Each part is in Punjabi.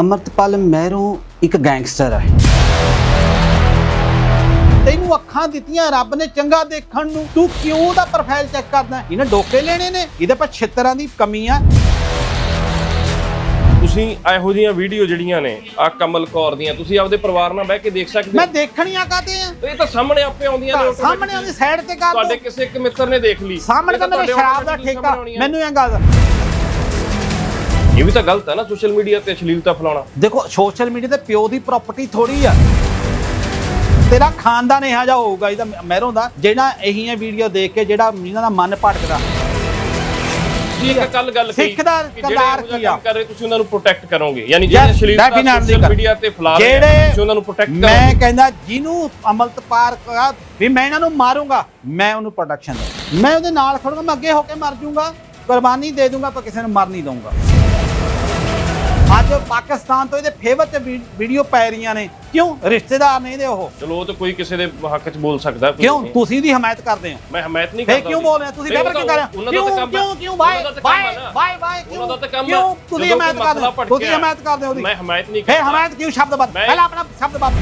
ਅਮਰਤਪਾਲ ਮਹਿਰੋਂ ਇੱਕ ਗੈਂਗਸਟਰ ਹੈ। ਤੈਨੂੰ ਅੱਖਾਂ ਦਿੱਤੀਆਂ ਰੱਬ ਨੇ ਚੰਗਾ ਦੇਖਣ ਨੂੰ। ਤੂੰ ਕਿਉਂ ਉਹਦਾ ਪ੍ਰੋਫਾਈਲ ਚੈੱਕ ਕਰਦਾ? ਇਹਨੇ ਡੋਕੇ ਲੈਣੇ ਨੇ। ਇਹਦੇ ਪਰ ਛਿੱਤਰਾਂ ਦੀ ਕਮੀ ਆ ਤੁਸੀਂ ਇਹੋ ਜਿਹੀਆਂ ਵੀਡੀਓ ਜਿਹੜੀਆਂ ਨੇ ਆ ਕਮਲ ਕੌਰ ਦੀਆਂ ਤੁਸੀਂ ਆਪਦੇ ਪਰਿਵਾਰ ਨਾਲ ਬਹਿ ਕੇ ਦੇਖ ਸਕਦੇ ਮੈਂ ਦੇਖਣੀਆਂ ਕਾਤੇ ਆ? ਇਹ ਤਾਂ ਸਾਹਮਣੇ ਆਪੇ ਆਉਂਦੀਆਂ ਨੇ ਸਾਹਮਣੇ। ਉਹਦੀ ਸਾਈਡ ਤੇ ਕਰ ਤੁਹਾਡੇ ਕਿਸੇ ਇੱਕ ਮਿੱਤਰ ਨੇ ਦੇਖ ਲਈ। ਸਾਹਮਣੇ ਤਾਂ ਮੇਰੇ ਸ਼ਰਾਬ ਦਾ ਠੇਕਾ। ਮੈਨੂੰ ਇਹ ਗੱਲ ਇਹ ਵੀ ਤਾਂ ਗਲਤ ਹੈ ਨਾ ਸੋਸ਼ਲ ਮੀਡੀਆ ਤੇ ਅਸ਼ਲੀਲਤਾ ਫੈਲਾਉਣਾ। ਦੇਖੋ ਸੋਸ਼ਲ ਮੀਡੀਆ ਤੇ ਪਿਓ ਦੀ ਪ੍ਰਾਪਰਟੀ ਥੋੜੀ ਆ। ਤੇਰਾ ਖਾਨਦਾਨ ਇਹੋ ਜਿਹਾ ਹੋਊਗਾ ਇਹਦਾ ਮਹਿਰੋਂ ਦਾ ਜਿਹੜਾ ਇਹੀਆਂ ਵੀਡੀਓ ਦੇਖ ਕੇ ਜਿਹੜਾ ਇਹਨਾਂ ਦਾ ਮਨ ਭਟਕਦਾ। ਇੱਕ ਕੱਲ ਗੱਲ ਕਹੀ ਸਿੱਖ ਦਾ ਕਿ ਆ? ਕਰ ਰਹੇ ਤੁਸੀਂ ਉਹਨਾਂ ਨੂੰ ਪ੍ਰੋਟੈਕਟ ਕਰੋਗੇ। ਯਾਨੀ ਜਿਹੜੇ ਅਸ਼ਲੀਲਤਾ ਸੋਸ਼ਲ ਮੀਡੀਆ ਤੇ ਫੈਲਾ ਰਹੇ ਤੁਸੀਂ ਉਹਨਾਂ ਨੂੰ ਪ੍ਰੋਟੈਕਟ ਮੈਂ ਕਰੋਗੇ। ਕਹਿੰਦਾ ਜਿਹਨੂੰ ਅਮਲਤਪਾਰ ਕਹਾ ਵੀ ਮੈਂ ਇਹਨਾਂ ਨੂੰ ਮਾਰੂੰਗਾ ਮੈਂ ਉਹਨੂੰ ਪ੍ਰੋਟੈਕਸ਼ਨ ਦੇ ਮੈਂ ਉਹਦੇ ਨਾਲ ਖੜੂੰਗਾ ਮੈਂ ਅੱਗੇ ਹੋ ਕੇ ਮਰ ਜਾਊਂਗਾ ਕੁਰਬਾਨੀ ਦੇ ਦੂੰਗਾ ਪਰ ਕਿਸੇ ਨੂੰ ਮਰ ਨਹੀਂ ਦਊਂਗਾ। ਅੱਜ ਪਾਕਿਸਤਾਨ ਤੋਂ ਇਹਦੇ ਫੇਵਰ ਤੇ ਵੀਡੀਓ ਪੈ ਰਹੀਆਂ ਨੇ। ਕਿਉਂ? ਰਿਸ਼ਤੇਦਾਰ ਨੇ ਇਹਦੇ ਉਹ। ਚਲੋ ਉਹ ਤਾਂ ਕੋਈ ਕਿਸੇ ਦੇ ਹੱਕ 'ਚ ਬੋਲ ਸਕਦਾ ਕੋਈ ਕਿਉਂ? ਨਹੀਂ। ਤੁਸੀਂ ਦੀ ਹਮਾਇਤ ਕਰਦੇ ਹੋ। ਮੈਂ ਹਮਾਇਤ ਨਹੀਂ ਕਰਦਾ ਕਿਉਂ। ਬੋਲ ਰਹੇ ਹੋ? ਤੁਸੀਂ ਨਹੀਂ, ਫੇਵਰ ਕਿਉਂ ਕਰ ਰਹੇ ਹੋ? ਉਹਨਾਂ ਦਾ ਕਿਉਂ ਕਿਉਂ ਕਿਉਂ? ਬਾਏ ਉਹਨਾਂ ਦਾ ਤਾਂ ਕੰਮ ਬਾਏ ਹੈ। ਨਾ। ਬਾਏ ਬਾਏ ਕਿਉਂ? ਉਹਨਾਂ ਦਾ ਤਾਂ ਕੰਮ ਕਿਉਂ ਹੈ। ਤੁਸੀਂ ਜਦੋਂ ਹਮਾਇਤ ਕਰਦੇ ਹੋ? ਮਸਲਾ ਤੁਸੀਂ ਭੜਕਿਆ, ਹਮਾਇਤ ਕਰਦੇ ਹੋ ਉਹਦੀ ਮੈਂ ਹਮਾਇਤ ਨਹੀਂ ਫੇ ਕਰਦਾ। ਹਮਾਇਤ ਕਿਉਂ? ਸ਼ਬਦ ਬਦ ਮੈਂ- ਪਹਿਲਾਂ ਆਪਣਾ ਸ਼ਬਦ ਬਦ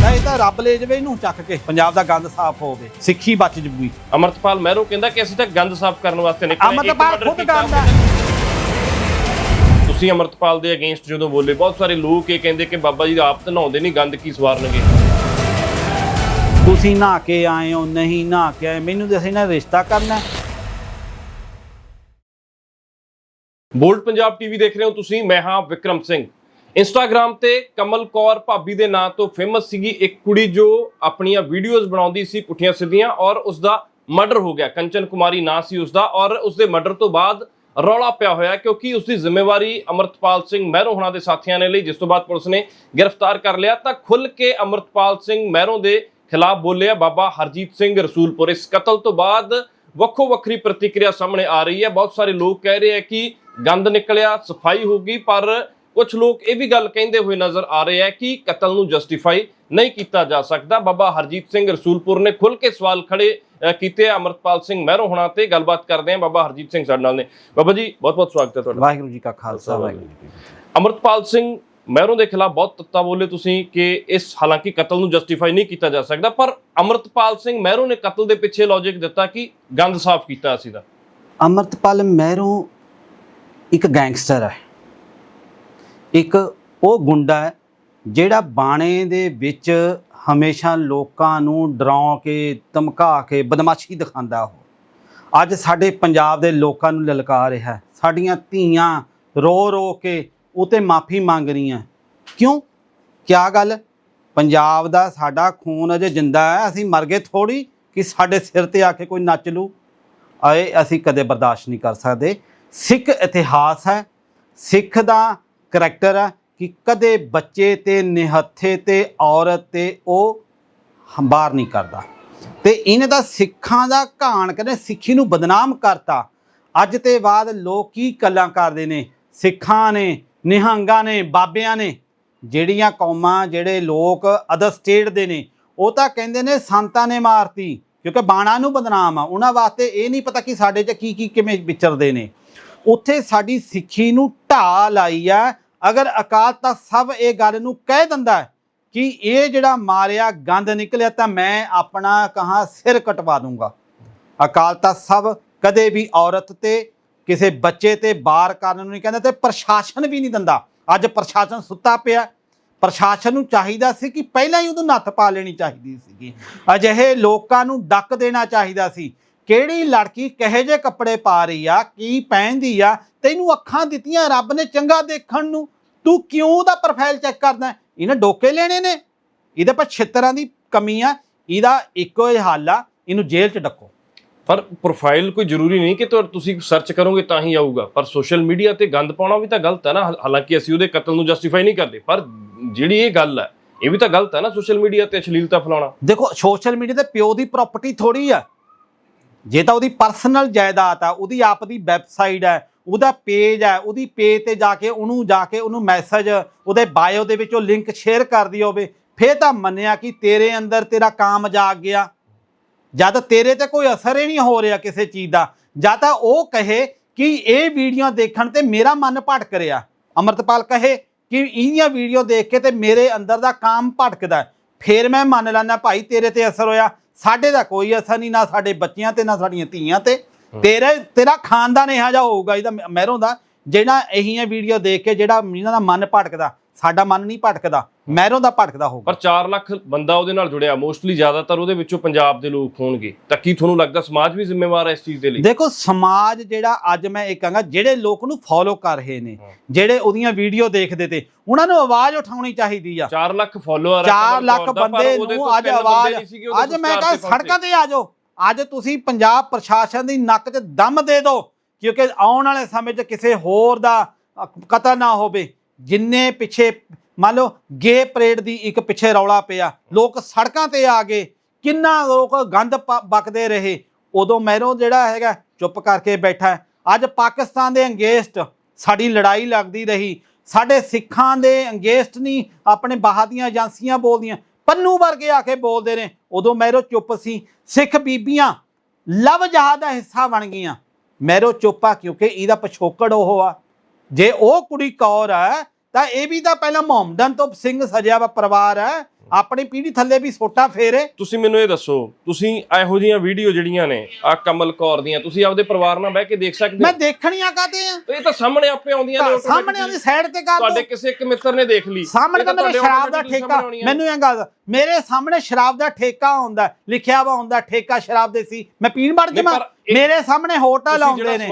ਨਹੀਂ ਤਾਂ ਰੱਬ ਲੈ ਜਾਵੇ ਇਹਨੂੰ ਚੱਕ ਕੇ। ਪੰਜਾਬ ਦਾ ਗੰਦ ਸਾਫ਼ ਹੋਵੇ ਸਿੱਖੀ ਬਚ ਜੂਗੀ। ਅਮਰਤਪਾਲ ਮਹਿਰੋ ਕਹਿੰਦਾ ਕਿ ਅਸੀਂ ਤਾਂ ਗੰਦ ਸਾਫ਼ ਕਰਨ ਵਾਸਤੇ ਨਿਕਲੇ। ਅਮਰਤਪਾਲ ਖੁਦ ਗੰਦ ਹੈ। ਤੁਸੀਂ ਅਮਰਤਪਾਲ ਦੇ ਅਗੇਂਸਟ ਜਦੋਂ ਬੋਲੇ ਬਹੁਤ ਸਾਰੇ ਲੋਕ ਇਹ ਕਹਿੰਦੇ ਕਿ ਬਾਬਾ ਜੀ ਆਪ ਤਾਂ ਨਹਾਉਂਦੇ ਨਹੀਂ ਗੰਦ ਕੀ ਸਵਾਰਨਗੇ? ਤੁਸੀਂ ਨਹਾ ਕੇ ਆਏ ਹੋ ਨਹੀਂ ਨਹਾ ਕੇ ਆਏ ਮੈਨੂੰ ਦੱਸੇ ਨਾ ਰਿਸ਼ਤਾ ਕਰਨਾ ਹੈ। ਬੋਲਡ ਪੰਜਾਬ ਟੀਵੀ ਦੇਖ ਰਹੇ ਹੋ ਤੁਸੀਂ ਮੈਂ ਹਾਂ ਵਿਕਰਮ ਸਿੰਘ। ਇੰਸਟਾਗ੍ਰam ਤੇ ਕਮਲ ਕੌਰ ਭਾਬੀ ਦੇ ਨਾਂ ਤੋਂ ਫੇਮਸ ਸੀਗੀ ਇੱਕ ਕੁੜੀ ਜੋ ਆਪਣੀਆਂ ਵੀਡੀਓਜ਼ ਬਣਾਉਂਦੀ ਸੀ ਪੁੱਠੀਆਂ ਸਿੱਧੀਆਂ ਔਰ ਉਸ ਦਾ ਮਰਡਰ ਹੋ ਗਿਆ। ਕੰਚਨ ਕੁਮਾਰੀ ਨਾਂ ਸੀ ਉਸ ਦਾ ਔਰ ਉਸ ਦੇ ਮਰਡਰ ਤੋਂ ਬਾਅਦ ਰੌਲਾ ਪਿਆ ਹੋਇਆ ਕਿਉਂਕਿ ਉਸ ਦੀ ਜ਼ਿੰਮੇਵਾਰੀ ਅਮਰਤਪਾਲ ਸਿੰਘ ਮਹਿਰੋ ਹੋਣਾ ਦੇ ਸਾਥੀਆਂ ਨੇ ਲਈ, ਜਿਸ ਤੋਂ ਬਾਅਦ ਪੁਲਿਸ ਨੇ ਗ੍ਰਿਫਤਾਰ ਕਰ ਲਿਆ। ਤਾਂ ਖੁੱਲ ਕੇ ਅਮਰਤਪਾਲ ਸਿੰਘ ਮਹਿਰੋਂ ਦੇ ਖਿਲਾਫ ਬੋਲਿਆ, ਬਾਬਾ ਹਰਜੀਤ ਸਿੰਘ ਰਸੂਲਪੁਰ। ਇਸ ਕਤਲ ਤੋਂ ਬਾਅਦ ਵੱਖੋ ਵੱਖਰੀ ਪ੍ਰਤੀਕਿਰਿਆ ਸਾਹਮਣੇ ਆ ਰਹੀ ਹੈ। ਬਹੁਤ ਸਾਰੇ ਲੋਕ ਕਹਿ ਰਹੇ ਆ ਕਿ ਗੰਦ ਨਿਕਲਿਆ, ਸਫ਼ਾਈ ਹੋ ਗਈ, ਪਰ ਕੁਝ ਲੋਕ ਇਹ ਵੀ ਗੱਲ ਕਹਿੰਦੇ ਹੋਏ ਨਜ਼ਰ ਆ ਰਹੇ ਆ ਕਿ ਕਤਲ ਨੂੰ ਜਸਟੀਫਾਈ ਨਹੀਂ ਕੀਤਾ ਜਾ ਸਕਦਾ। ਬਾਬਾ ਹਰਜੀਤ ਸਿੰਘ ਰਸੂਲਪੁਰ ਨੇ ਖੁੱਲ ਕੇ ਸਵਾਲ ਖੜੇ ਕੀਤੇ ਆ ਅਮਰਤਪਾਲ ਸਿੰਘ ਮਹਿਰੋ ਹੁਣਾਂ ਤੇ ਗੱਲਬਾਤ ਕਰਦੇ ਆ ਬਾਬਾ ਹਰਜੀਤ ਸਿੰਘ ਸਾਡੇ ਨਾਲ ਨੇ। ਬਾਬਾ ਜੀ ਬਹੁਤ ਬਹੁਤ ਸਵਾਗਤ ਹੈ ਤੁਹਾਡਾ। ਵਾਹਿਗੁਰੂ ਜੀ ਕਾ ਖਾਲਸਾ ਵਾਹਿਗੁਰੂ ਜੀ ਅਮਰਤਪਾਲ ਸਿੰਘ ਮਹਿਰੋਂ ਦੇ ਖਿਲਾਫ ਬਹੁਤ ਤੱਤਾ ਬੋਲੇ ਤੁਸੀਂ ਕਿ ਇਸ ਹਾਲਾਂਕਿ ਕਤਲ ਨੂੰ ਜਸਟੀਫਾਈ ਨਹੀਂ ਕੀਤਾ ਜਾ ਸਕਦਾ ਪਰ ਅਮਰਤਪਾਲ ਸਿੰਘ ਮਹਿਰੋਂ ਨੇ ਕਤਲ ਦੇ ਪਿੱਛੇ ਲੌਜੀਕ ਦਿੱਤਾ ਕਿ ਗੰਦ ਸਾਫ਼ ਕੀਤਾ ਅਸੀਂ ਦਾ। ਅਮਰਤਪਾਲ ਮਹਿਰੋਂ ਇੱਕ ਗੈਂਗਸਟਰ ਹੈ। ਇੱਕ ਉਹ ਗੁੰਡਾ ਹੈ ਜਿਹੜਾ ਬਾਣੇ ਦੇ ਵਿੱਚ ਹਮੇਸ਼ਾ ਲੋਕਾਂ ਨੂੰ ਡਰਾਉ ਕੇ, ਧਮਕਾ ਕੇ, ਬਦਮਾਸ਼ੀ ਦਿਖਾਉਂਦਾ ਉਹ। ਅੱਜ ਸਾਡੇ ਪੰਜਾਬ ਦੇ ਲੋਕਾਂ ਨੂੰ ਲਲਕਾ ਰਿਹਾ। ਸਾਡੀਆਂ ਧੀਆਂ ਰੋ ਰੋ ਕੇ ਉਤੇ ਮਾਫੀ ਮੰਗ ਰਹੀਆਂ। ਕਿਉਂ? ਕਿਆ ਗੱਲ? ਪੰਜਾਬ ਦਾ ਸਾਡਾ ਖੂਨ ਅਜੇ ਜਿੰਦਾ ਹੈ, ਅਸੀਂ ਮਰ ਗਏ ਥੋੜੀ ਕਿ ਸਾਡੇ ਸਿਰ ਤੇ ਆ ਕੇ ਕੋਈ ਨੱਚ ਲੂ। ਆਏ, ਅਸੀਂ ਕਦੇ ਬਰਦਾਸ਼ਤ ਨਹੀਂ ਕਰ ਸਕਦੇ। ਸਿੱਖ ਇਤਿਹਾਸ ਹੈ, ਸਿੱਖ ਦਾ ਕਰੈਕਟਰ ਹੈ ਕਿ ਕਦੇ ਬੱਚੇ ਤੇ ਨਿਹੱਥੇ ਤੇ ਔਰਤ ਤੇ ਉਹ ਹੰਬਾਰ ਨਹੀਂ ਕਰਦਾ। ਤੇ ਇਹਨੇ ਦਾ ਸਿੱਖਾਂ ਦਾ ਘਾਣ ਕਹਿੰਦੇ ਸਿੱਖੀ ਨੂੰ ਬਦਨਾਮ ਕਰਤਾ। ਅੱਜ ਤੇ ਬਾਅਦ ਲੋਕ ਕੀ ਗੱਲਾਂ ਕਰਦੇ ਨੇ? ਸਿੱਖਾਂ ਨੇ, ਨਿਹੰਗਾਂ ਨੇ, ਬਾਬਿਆਂ ਨੇ, ਜਿਹੜੀਆਂ ਕੌਮਾਂ, ਜਿਹੜੇ ਲੋਕ ਅਦਰ ਸਟੇਟ ਦੇ ਨੇ, ਉਹ ਤਾਂ ਕਹਿੰਦੇ ਨੇ ਸੰਤਾਂ ਨੇ ਮਾਰਤੀ, ਕਿਉਂਕਿ ਬਾਣਾ ਨੂੰ ਬਦਨਾਮ ਆ। ਉਹਨਾਂ ਵਾਸਤੇ ਇਹ ਨਹੀਂ ਪਤਾ ਕਿ ਸਾਡੇ 'ਚ ਕੀ ਕੀ ਕਿਵੇਂ ਵਿਚਰਦੇ ਨੇ। ਉੱਥੇ ਸਾਡੀ ਸਿੱਖੀ ਨੂੰ ਢਾਹ ਲਾਈ ਆ ਅਗਰ ਅਕਾਲ ਤਖਤ ਸਭ ਇਹ ਗੱਲ ਨੂੰ ਕਹਿ ਦਿੰਦਾ ਹੈ ਕਿ ਇਹ ਜਿਹੜਾ ਮਾਰਿਆ ਗੰਦ ਨਿਕਲਿਆ ਤਾਂ ਮੈਂ ਆਪਣਾ ਕਹਾ ਸਿਰ ਕਟਵਾ ਦੂੰਗਾ। ਅਕਾਲ ਤਖਤ ਸਭ ਕਦੇ ਵੀ ਔਰਤ ਤੇ, ਕਿਸੇ ਬੱਚੇ ਤੇ ਬਾਰ ਕਰਨ ਨੂੰ ਨਹੀਂ ਕਹਿੰਦਾ ਤੇ ਪ੍ਰਸ਼ਾਸਨ ਵੀ ਨਹੀਂ ਦਿੰਦਾ। ਅੱਜ ਪ੍ਰਸ਼ਾਸਨ ਸੁੱਤਾ ਪਿਆ ਪ੍ਰਸ਼ਾਸਨ ਨੂੰ ਚਾਹੀਦਾ ਸੀ ਕਿ ਪਹਿਲਾਂ ਹੀ ਉਹਨੂੰ ਨੱਥ ਪਾ ਲੈਣੀ ਚਾਹੀਦੀ ਸੀਗੀ। ਅਜਿਹੇ ਲੋਕਾਂ ਨੂੰ ਡੱਕ ਦੇਣਾ ਚਾਹੀਦਾ ਸੀ। ਕਿਹੜੀ ਲੜਕੀ ਕਹੇ ਜੇ ਕੱਪੜੇ ਪਾ ਰਹੀ ਆ ਕੀ ਪਹਿਨਦੀ ਆ ਤੈਨੂੰ ਅੱਖਾਂ ਦਿੱਤੀਆਂ ਰੱਬ ਨੇ ਚੰਗਾ ਦੇਖਣ ਨੂੰ। ਤੂੰ ਕਿਉਂ ਉਹਦਾ ਪ੍ਰੋਫਾਈਲ ਚੈੱਕ ਕਰਦਾ? ਇਹਨੇ ਡੋਕੇ ਲੈਣੇ ਨੇ। ਇਹਦੇ ਪਰ ਛਿੱਤਰਾਂ ਦੀ ਕਮੀ ਆ। ਇਹਦਾ ਇੱਕੋ ਹੀ ਹੱਲ ਆ। ਇਹਨੂੰ ਜੇਲ੍ਹ 'ਚ ਡੱਕੋ। ਪਰ ਪ੍ਰੋਫਾਈਲ ਕੋਈ ਜ਼ਰੂਰੀ ਨਹੀਂ ਕਿ ਤੁਸੀਂ ਸਰਚ ਕਰੋਗੇ ਤਾਂ ਹੀ ਆਊਗਾ। ਪਰ ਸੋਸ਼ਲ ਮੀਡੀਆ ਤੇ ਗੰਦ ਪਾਉਣਾ ਵੀ ਤਾਂ ਗਲਤ ਹੈ ਨਾ। ਹਾਲ- ਹਾਲਾਂਕਿ ਅਸੀਂ ਉਹਦੇ ਕਤਲ ਨੂੰ ਜਸਟੀਫਾਈ ਨਹੀਂ ਕਰਦੇ। ਪਰ ਜਿਹੜੀ ਇਹ ਗੱਲ ਹੈ ਇਹ ਵੀ ਤਾਂ ਗਲਤ ਹੈ ਨਾ ਸੋਸ਼ਲ ਮੀਡੀਆ ਤੇ ਅਸ਼ਲੀਲਤਾ ਫੈਲਾਉਣਾ। ਦੇਖੋ ਸੋਸ਼ਲ ਮੀਡੀਆ ਤੇ ਪਿਓ ਦੀ ਪ੍ਰਾਪਰਟੀ ਥੋੜੀ ਆ। ਜੇ ਤਾਂ ਉਹਦੀ ਪਰਸਨਲ ਜਾਇਦਾਦ ਆ, ਉਹਦੀ ਆਪ ਦੀ ਵੈਬਸਾਈਟ ਹੈ, ਉਹਦਾ ਪੇਜ ਹੈ, ਉਹਦੀ ਪੇਜ ਤੇ ਜਾ ਕੇ ਉਹਨੂੰ ਜਾ ਕੇ ਉਹਨੂੰ ਮੈਸੇਜ ਉਹਦੇ ਬਾਇਓ ਦੇ ਵਿੱਚ ਉਹ ਲਿੰਕ ਸ਼ੇਅਰ ਕਰਦੀ ਹੋਵੇ ਫੇਰ ਤਾਂ ਮੰਨਿਆ ਕਿ ਤੇਰੇ ਅੰਦਰ ਤੇਰਾ ਕਾਮ ਜਾਗ ਗਿਆ। ਜਦ ਤੇਰੇ ਤੇ ਕੋਈ ਅਸਰ ਹੀ ਨਹੀਂ ਹੋ ਰਿਹਾ ਕਿਸੇ ਚੀਜ਼ ਦਾ, ਜਾਂ ਤਾਂ ਉਹ ਕਹੇ ਕਿ ਇਹ ਵੀਡੀਓ ਦੇਖਣ ਤੇ ਮੇਰਾ ਮਨ ਭਟਕ ਰਿਹਾ। ਅਮਰਤਪਾਲ ਕਹੇ ਕਿ ਇਹਦੀਆਂ ਵੀਡੀਓ ਦੇਖ ਕੇ ਤੇ ਮੇਰੇ ਅੰਦਰ ਦਾ ਕਾਮ ਭਟਕਦਾ ਫਿਰ ਮੈਂ ਮੰਨ ਲੈਣਾ ਭਾਈ ਤੇਰੇ ਤੇ ਅਸਰ ਹੋਇਆ। ਸਾਡੇ ਦਾ ਕੋਈ ਅਸਰ ਨਹੀਂ ਨਾ ਸਾਡੇ ਬੱਚਿਆਂ ਤੇ ਨਾ ਸਾਡੀਆਂ ਧੀਆਂ ਤੇ। ਤੇਰੇ ਤੇਰਾ ਖਾਨਦਾਨ ਇਹੋ ਜਿਹਾ ਹੋਊਗਾ ਇਹਦਾ ਮਹਿਰੋਂ ਦਾ। ਜਿਹੜਾ ਇਹੀਆਂ ਵੀਡੀਓ ਦੇਖ ਕੇ ਜਿਹੜਾ ਇਹਨਾਂ ਦਾ ਮਨ ਭਟਕਦਾ ਸਾਡਾ ਮਨ ਨਹੀਂ ਭਟਕਦਾ। ਮਹਿਰੋਂ ਦਾ ਭਟਕਦਾ ਹੋਊਗਾ। ਪਰ 4 ਲੱਖ ਬੰਦਾ ਉਹਦੇ ਨਾਲ ਜੁੜਿਆ ਮੋਸਟਲੀ ਜ਼ਿਆਦਾਤਰ ਉਹਦੇ ਵਿੱਚੋਂ ਪੰਜਾਬ ਦੇ ਲੋਕ ਹੋਣਗੇ। ਤਾਂ ਕੀ ਤੁਹਾਨੂੰ ਲੱਗਦਾ ਸਮਾਜ ਵੀ ਜ਼ਿੰਮੇਵਾਰ ਹੈ ਇਸ ਚੀਜ਼ ਦੇ ਲਈ? ਦੇਖੋ ਸਮਾਜ ਜਿਹੜਾ ਅੱਜ ਮੈਂ ਇਹ ਕਹਾਂਗਾ ਜਿਹੜੇ ਲੋਕ ਨੂੰ ਫੋਲੋ ਕਰ ਰਹੇ ਨੇ। ਜਿਹੜੇ ਉਹਦੀਆਂ ਵੀਡੀਓ ਦੇਖਦੇ ਤੇ ਉਹਨਾਂ ਨੂੰ ਆਵਾਜ਼ ਉਠਾਉਣੀ ਚਾਹੀਦੀ ਆ। 4 ਲੱਖ ਫਾਲੋਅਰ 4 ਲੱਖ ਬੰਦੇ ਨੂੰ ਅੱਜ ਆਵਾਜ਼ ਅੱਜ ਮੈਂ ਕਹਾਂ ਸੜਕਾਂ ਤੇ ਆ ਜਾਓ। ਅੱਜ ਤੁਸੀਂ ਪੰਜਾਬ ਪ੍ਰਸ਼ਾਸਨ ਦੀ ਨੱਕ 'ਚ ਦਮ ਦੇ ਦਿਓ ਕਿਉਂਕਿ ਆਉਣ ਵਾਲੇ ਸਮੇਂ 'ਚ ਕਿਸੇ ਹੋਰ ਦਾ ਕਤਲ ਨਾ ਹੋਵੇ। ਜਿੰਨੇ ਪਿੱਛੇ ਮੰਨ ਲਓ ਗੇ ਪਰੇਡ ਦੀ ਇੱਕ ਪਿੱਛੇ ਰੌਲਾ ਪਿਆ, ਲੋਕ ਸੜਕਾਂ ਤੇ ਆ ਗਏ, ਕਿੰਨਾ ਲੋਕ ਗੰਦ ਪ- ਬਕਦੇ ਰਹੇ, ਉਦੋਂ ਮਹਿਰੋਂ ਜਿਹੜਾ ਹੈਗਾ ਚੁੱਪ ਕਰਕੇ ਬੈਠਾ ਅੱਜ ਪਾਕਿਸਤਾਨ ਦੇ ਅੰਗੇਸਟ ਸਾਡੀ ਲੜਾਈ ਲੱਗਦੀ ਰਹੀ, ਸਾਡੇ ਸਿੱਖਾਂ ਦੇ ਅੰਗੇਸਟ ਨਹੀਂ, ਆਪਣੇ ਬਾਹਰ ਦੀਆਂ ਏਜੰਸੀਆਂ ਬੋਲਦੀਆਂ, ਪੰਨੂ ਵਰਗੇ ਆ ਕੇ ਬੋਲਦੇ ਨੇ, ਉਦੋਂ ਮਹਿਰੋ ਚੁੱਪ ਸੀ। ਸਿੱਖ ਬੀਬੀਆਂ ਲਵ ਜਹਾਦ ਦਾ ਹਿੱਸਾ ਬਣ ਗਈਆਂ। ਮੈਰੋ ਚੁੱਪ ਆ ਕਿਉਂਕਿ ਇਹਦਾ ਪਿਛੋਕੜ ਉਹ ਆ। ਜੇ ਉਹ ਕੁੜੀ ਕੌਰ ਹੈ ਤਾਂ ਇਹ ਵੀ ਤਾਂ ਪਹਿਲਾਂ ਮੁਹੰਮਦਨ ਤੋਂ ਸਿੰਘ ਸਜਿਆ ਵਾ ਪਰਿਵਾਰ ਹੈ। ਆਪਣੀ ਪੀੜ੍ਹੀ ਥੱਲੇ ਵੀ ਸੋਟਾ ਫੇਰੇ। ਤੁਸੀਂ ਮੈਨੂੰ ਇਹ ਦੱਸੋ ਤੁਸੀਂ ਇਹੋ ਜਿਹੀਆਂ ਵੀਡੀਓ ਜਿਹੜੀਆਂ ਨੇ ਆ ਕਮਲ ਕੌਰ ਦੀਆਂ ਤੁਸੀਂ ਆਪਦੇ ਪਰਿਵਾਰ ਨਾਲ ਬਹਿ ਕੇ ਦੇਖ ਸਕਦੇ ਮੈਂ ਦੇਖਣੀਆਂ ਕਾਤੇ ਆ? ਇਹ ਤਾਂ ਸਾਹਮਣੇ ਆਪੇ ਆਉਂਦੀਆਂ ਨੇ। ਸਾਹਮਣੇ ਉਹਦੀ ਸਾਈਡ ਤੇ ਕਰ ਤੁਹਾਡੇ ਕਿਸੇ ਇੱਕ ਮਿੱਤਰ ਨੇ ਦੇਖ ਲਈ। ਸਾਹਮਣੇ ਤਾਂ ਮੇਰੇ ਸ਼ਰਾਬ ਦਾ ਠੇਕਾ। ਮੈਨੂੰ ਇਹ ਗੱਲ ਮੇਰੇ ਸਾਹਮਣੇ ਸ਼ਰਾਬ ਦਾ ਠੇਕਾ ਹੁੰਦਾ ਲਿਖਿਆ ਵਾ ਹੁੰਦਾ ਠੇਕਾ ਸ਼ਰਾਬ ਦੇ ਸੀ। ਮੈਂ ਪੀਣ ਵੜ ਇਹ- ਮੇਰੇ ਸਾਹਮਣੇ ਹੋਟਲ ਆਉਂਦੇ ਨੇ।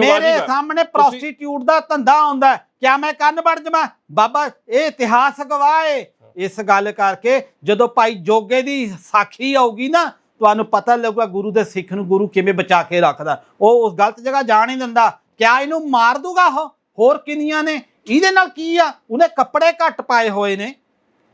ਮੇਰੇ। ਸਾਹਮਣੇ ਪ੍ਰੋਸਟੀਟਿਊਟ ਦਾ ਧੰਦਾ ਆਉਂਦਾ ਕਿਆ ਮੈਂ ਕੰਨ ਵੜ ਜਾਵਾਂ? ਬਾਬਾ, ਇਹ ਇਤਿਹਾਸ ਗਵਾਹ ਏ। ਇਸ ਗੱਲ ਕਰਕੇ ਜਦੋਂ ਭਾਈ ਜੋਗੇ ਦੀ ਸਾਖੀ ਆਊਗੀ ਨਾ, ਤੁਹਾਨੂੰ ਪਤਾ ਲੱਗੂਗਾ ਗੁਰੂ ਦੇ ਸਿੱਖ ਨੂੰ ਗੁਰੂ ਕਿਵੇਂ ਬਚਾ ਕੇ ਰੱਖਦਾ। ਉਹ ਉਸ ਗਲਤ ਜਗ੍ਹਾ ਜਾਣ ਨਹੀਂ ਦਿੰਦਾ। ਕਿਆ ਇਹਨੂੰ ਮਾਰ ਦੂਗਾ ਉਹ? ਹੋਰ ਕਿੰਨੀਆਂ ਨੇ? ਇਹਦੇ ਨਾਲ ਕੀ ਆ? ਉਹਨੇ ਕੱਪੜੇ ਘੱਟ ਪਾਏ ਹੋਏ ਨੇ।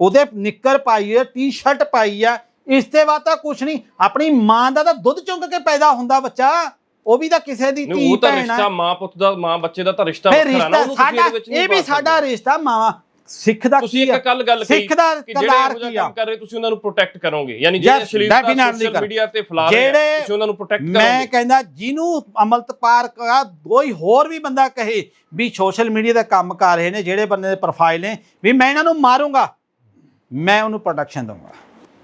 ਉਹਦੇ ਨਿੱਕਰ ਪਾਈ ਹੈ, ਟੀ-ਸ਼ਰਟ ਪਾਈ ਆ। ਇਸ ਤੇ ਬਾਅਦ ਤਾਂ ਕੁਛ ਨਹੀਂ। ਆਪਣੀ ਮਾਂ ਦਾ ਤਾਂ ਦੁੱਧ ਚੁੰਗ ਕੇ ਪੈਦਾ ਹੁੰਦਾ ਬੱਚਾ। ਉਹ ਵੀ ਤਾਂ ਕਿਸੇ ਦੀ ਨਹੀਂ ਧੀ ਉਹ ਤਾਂ ਭੈਣ ਰਿਸ਼ਤਾ ਮਾਂ ਪੁੱਤ ਦਾ ਮਾਂ ਬੱਚੇ ਦਾ ਤਾਂ ਰਿਸ਼ਤਾ ਫਿਰ ਵੱਖਰਾ ਨਾ ਰਿਸ਼ਤਾ ਉਹਨੂੰ ਤੁਸੀਂ ਸਾਡਾ ਇਹਦੇ ਵਿੱਚ ਨਹੀਂ ਇਹ ਵੀ ਪਾ ਸਾਡਾ ਸਕਦੇ। ਰਿਸ਼ਤਾ ਮਾਵਾ ਸਿੱਖ ਦਾ ਤੁਸੀਂ ਕੀ ਆ ਇੱਕ ਕੱਲ ਗੱਲ ਕਹੀ ਸਿੱਖ ਦਾ ਕਿ ਜਿਹੜੇ ਕਰਦਾਰ ਇਹੋ ਜਿਹਾ ਕੀ ਆ? ਕੰਮ ਕਰ ਰਹੇ ਤੁਸੀਂ ਉਹਨਾਂ ਨੂੰ ਪ੍ਰੋਟੈਕਟ ਕਰੋਗੇ। ਯਾਨੀ Yes, ਜਿਹੜੇ ਅਸ਼ਲੀਲਤਾ definitely ਸੋਸ਼ਲ ਕਰ- ਮੀਡੀਆ ਤੇ ਫੈਲਾ ਰਹੇ ਆ ਜਿਹੜੇ ਤੁਸੀਂ ਉਹਨਾਂ ਨੂੰ ਪ੍ਰੋਟੈਕਟ ਮੈਂ ਕਰੋਗੇ। ਕਹਿੰਦਾ ਜਿਹਨੂੰ ਅਮਲਤਪਾਰ ਕਾ ਕੋਈ ਹੋਰ ਵੀ ਬੰਦਾ ਕਹੇ ਵੀ ਸੋਸ਼ਲ ਮੀਡੀਆ ਦਾ ਕੰਮ ਕਰ ਰਹੇ ਨੇ ਜਿਹੜੇ ਬੰਦੇ ਦੇ ਪ੍ਰੋਫਾਈਲ ਨੇ ਵੀ ਮੈਂ ਇਹਨਾਂ ਨੂੰ ਮਾਰੂੰਗਾ ਮੈਂ ਉਹਨੂੰ ਪ੍ਰੋਟੈਕਸ਼ਨ ਦਊਂਗਾ।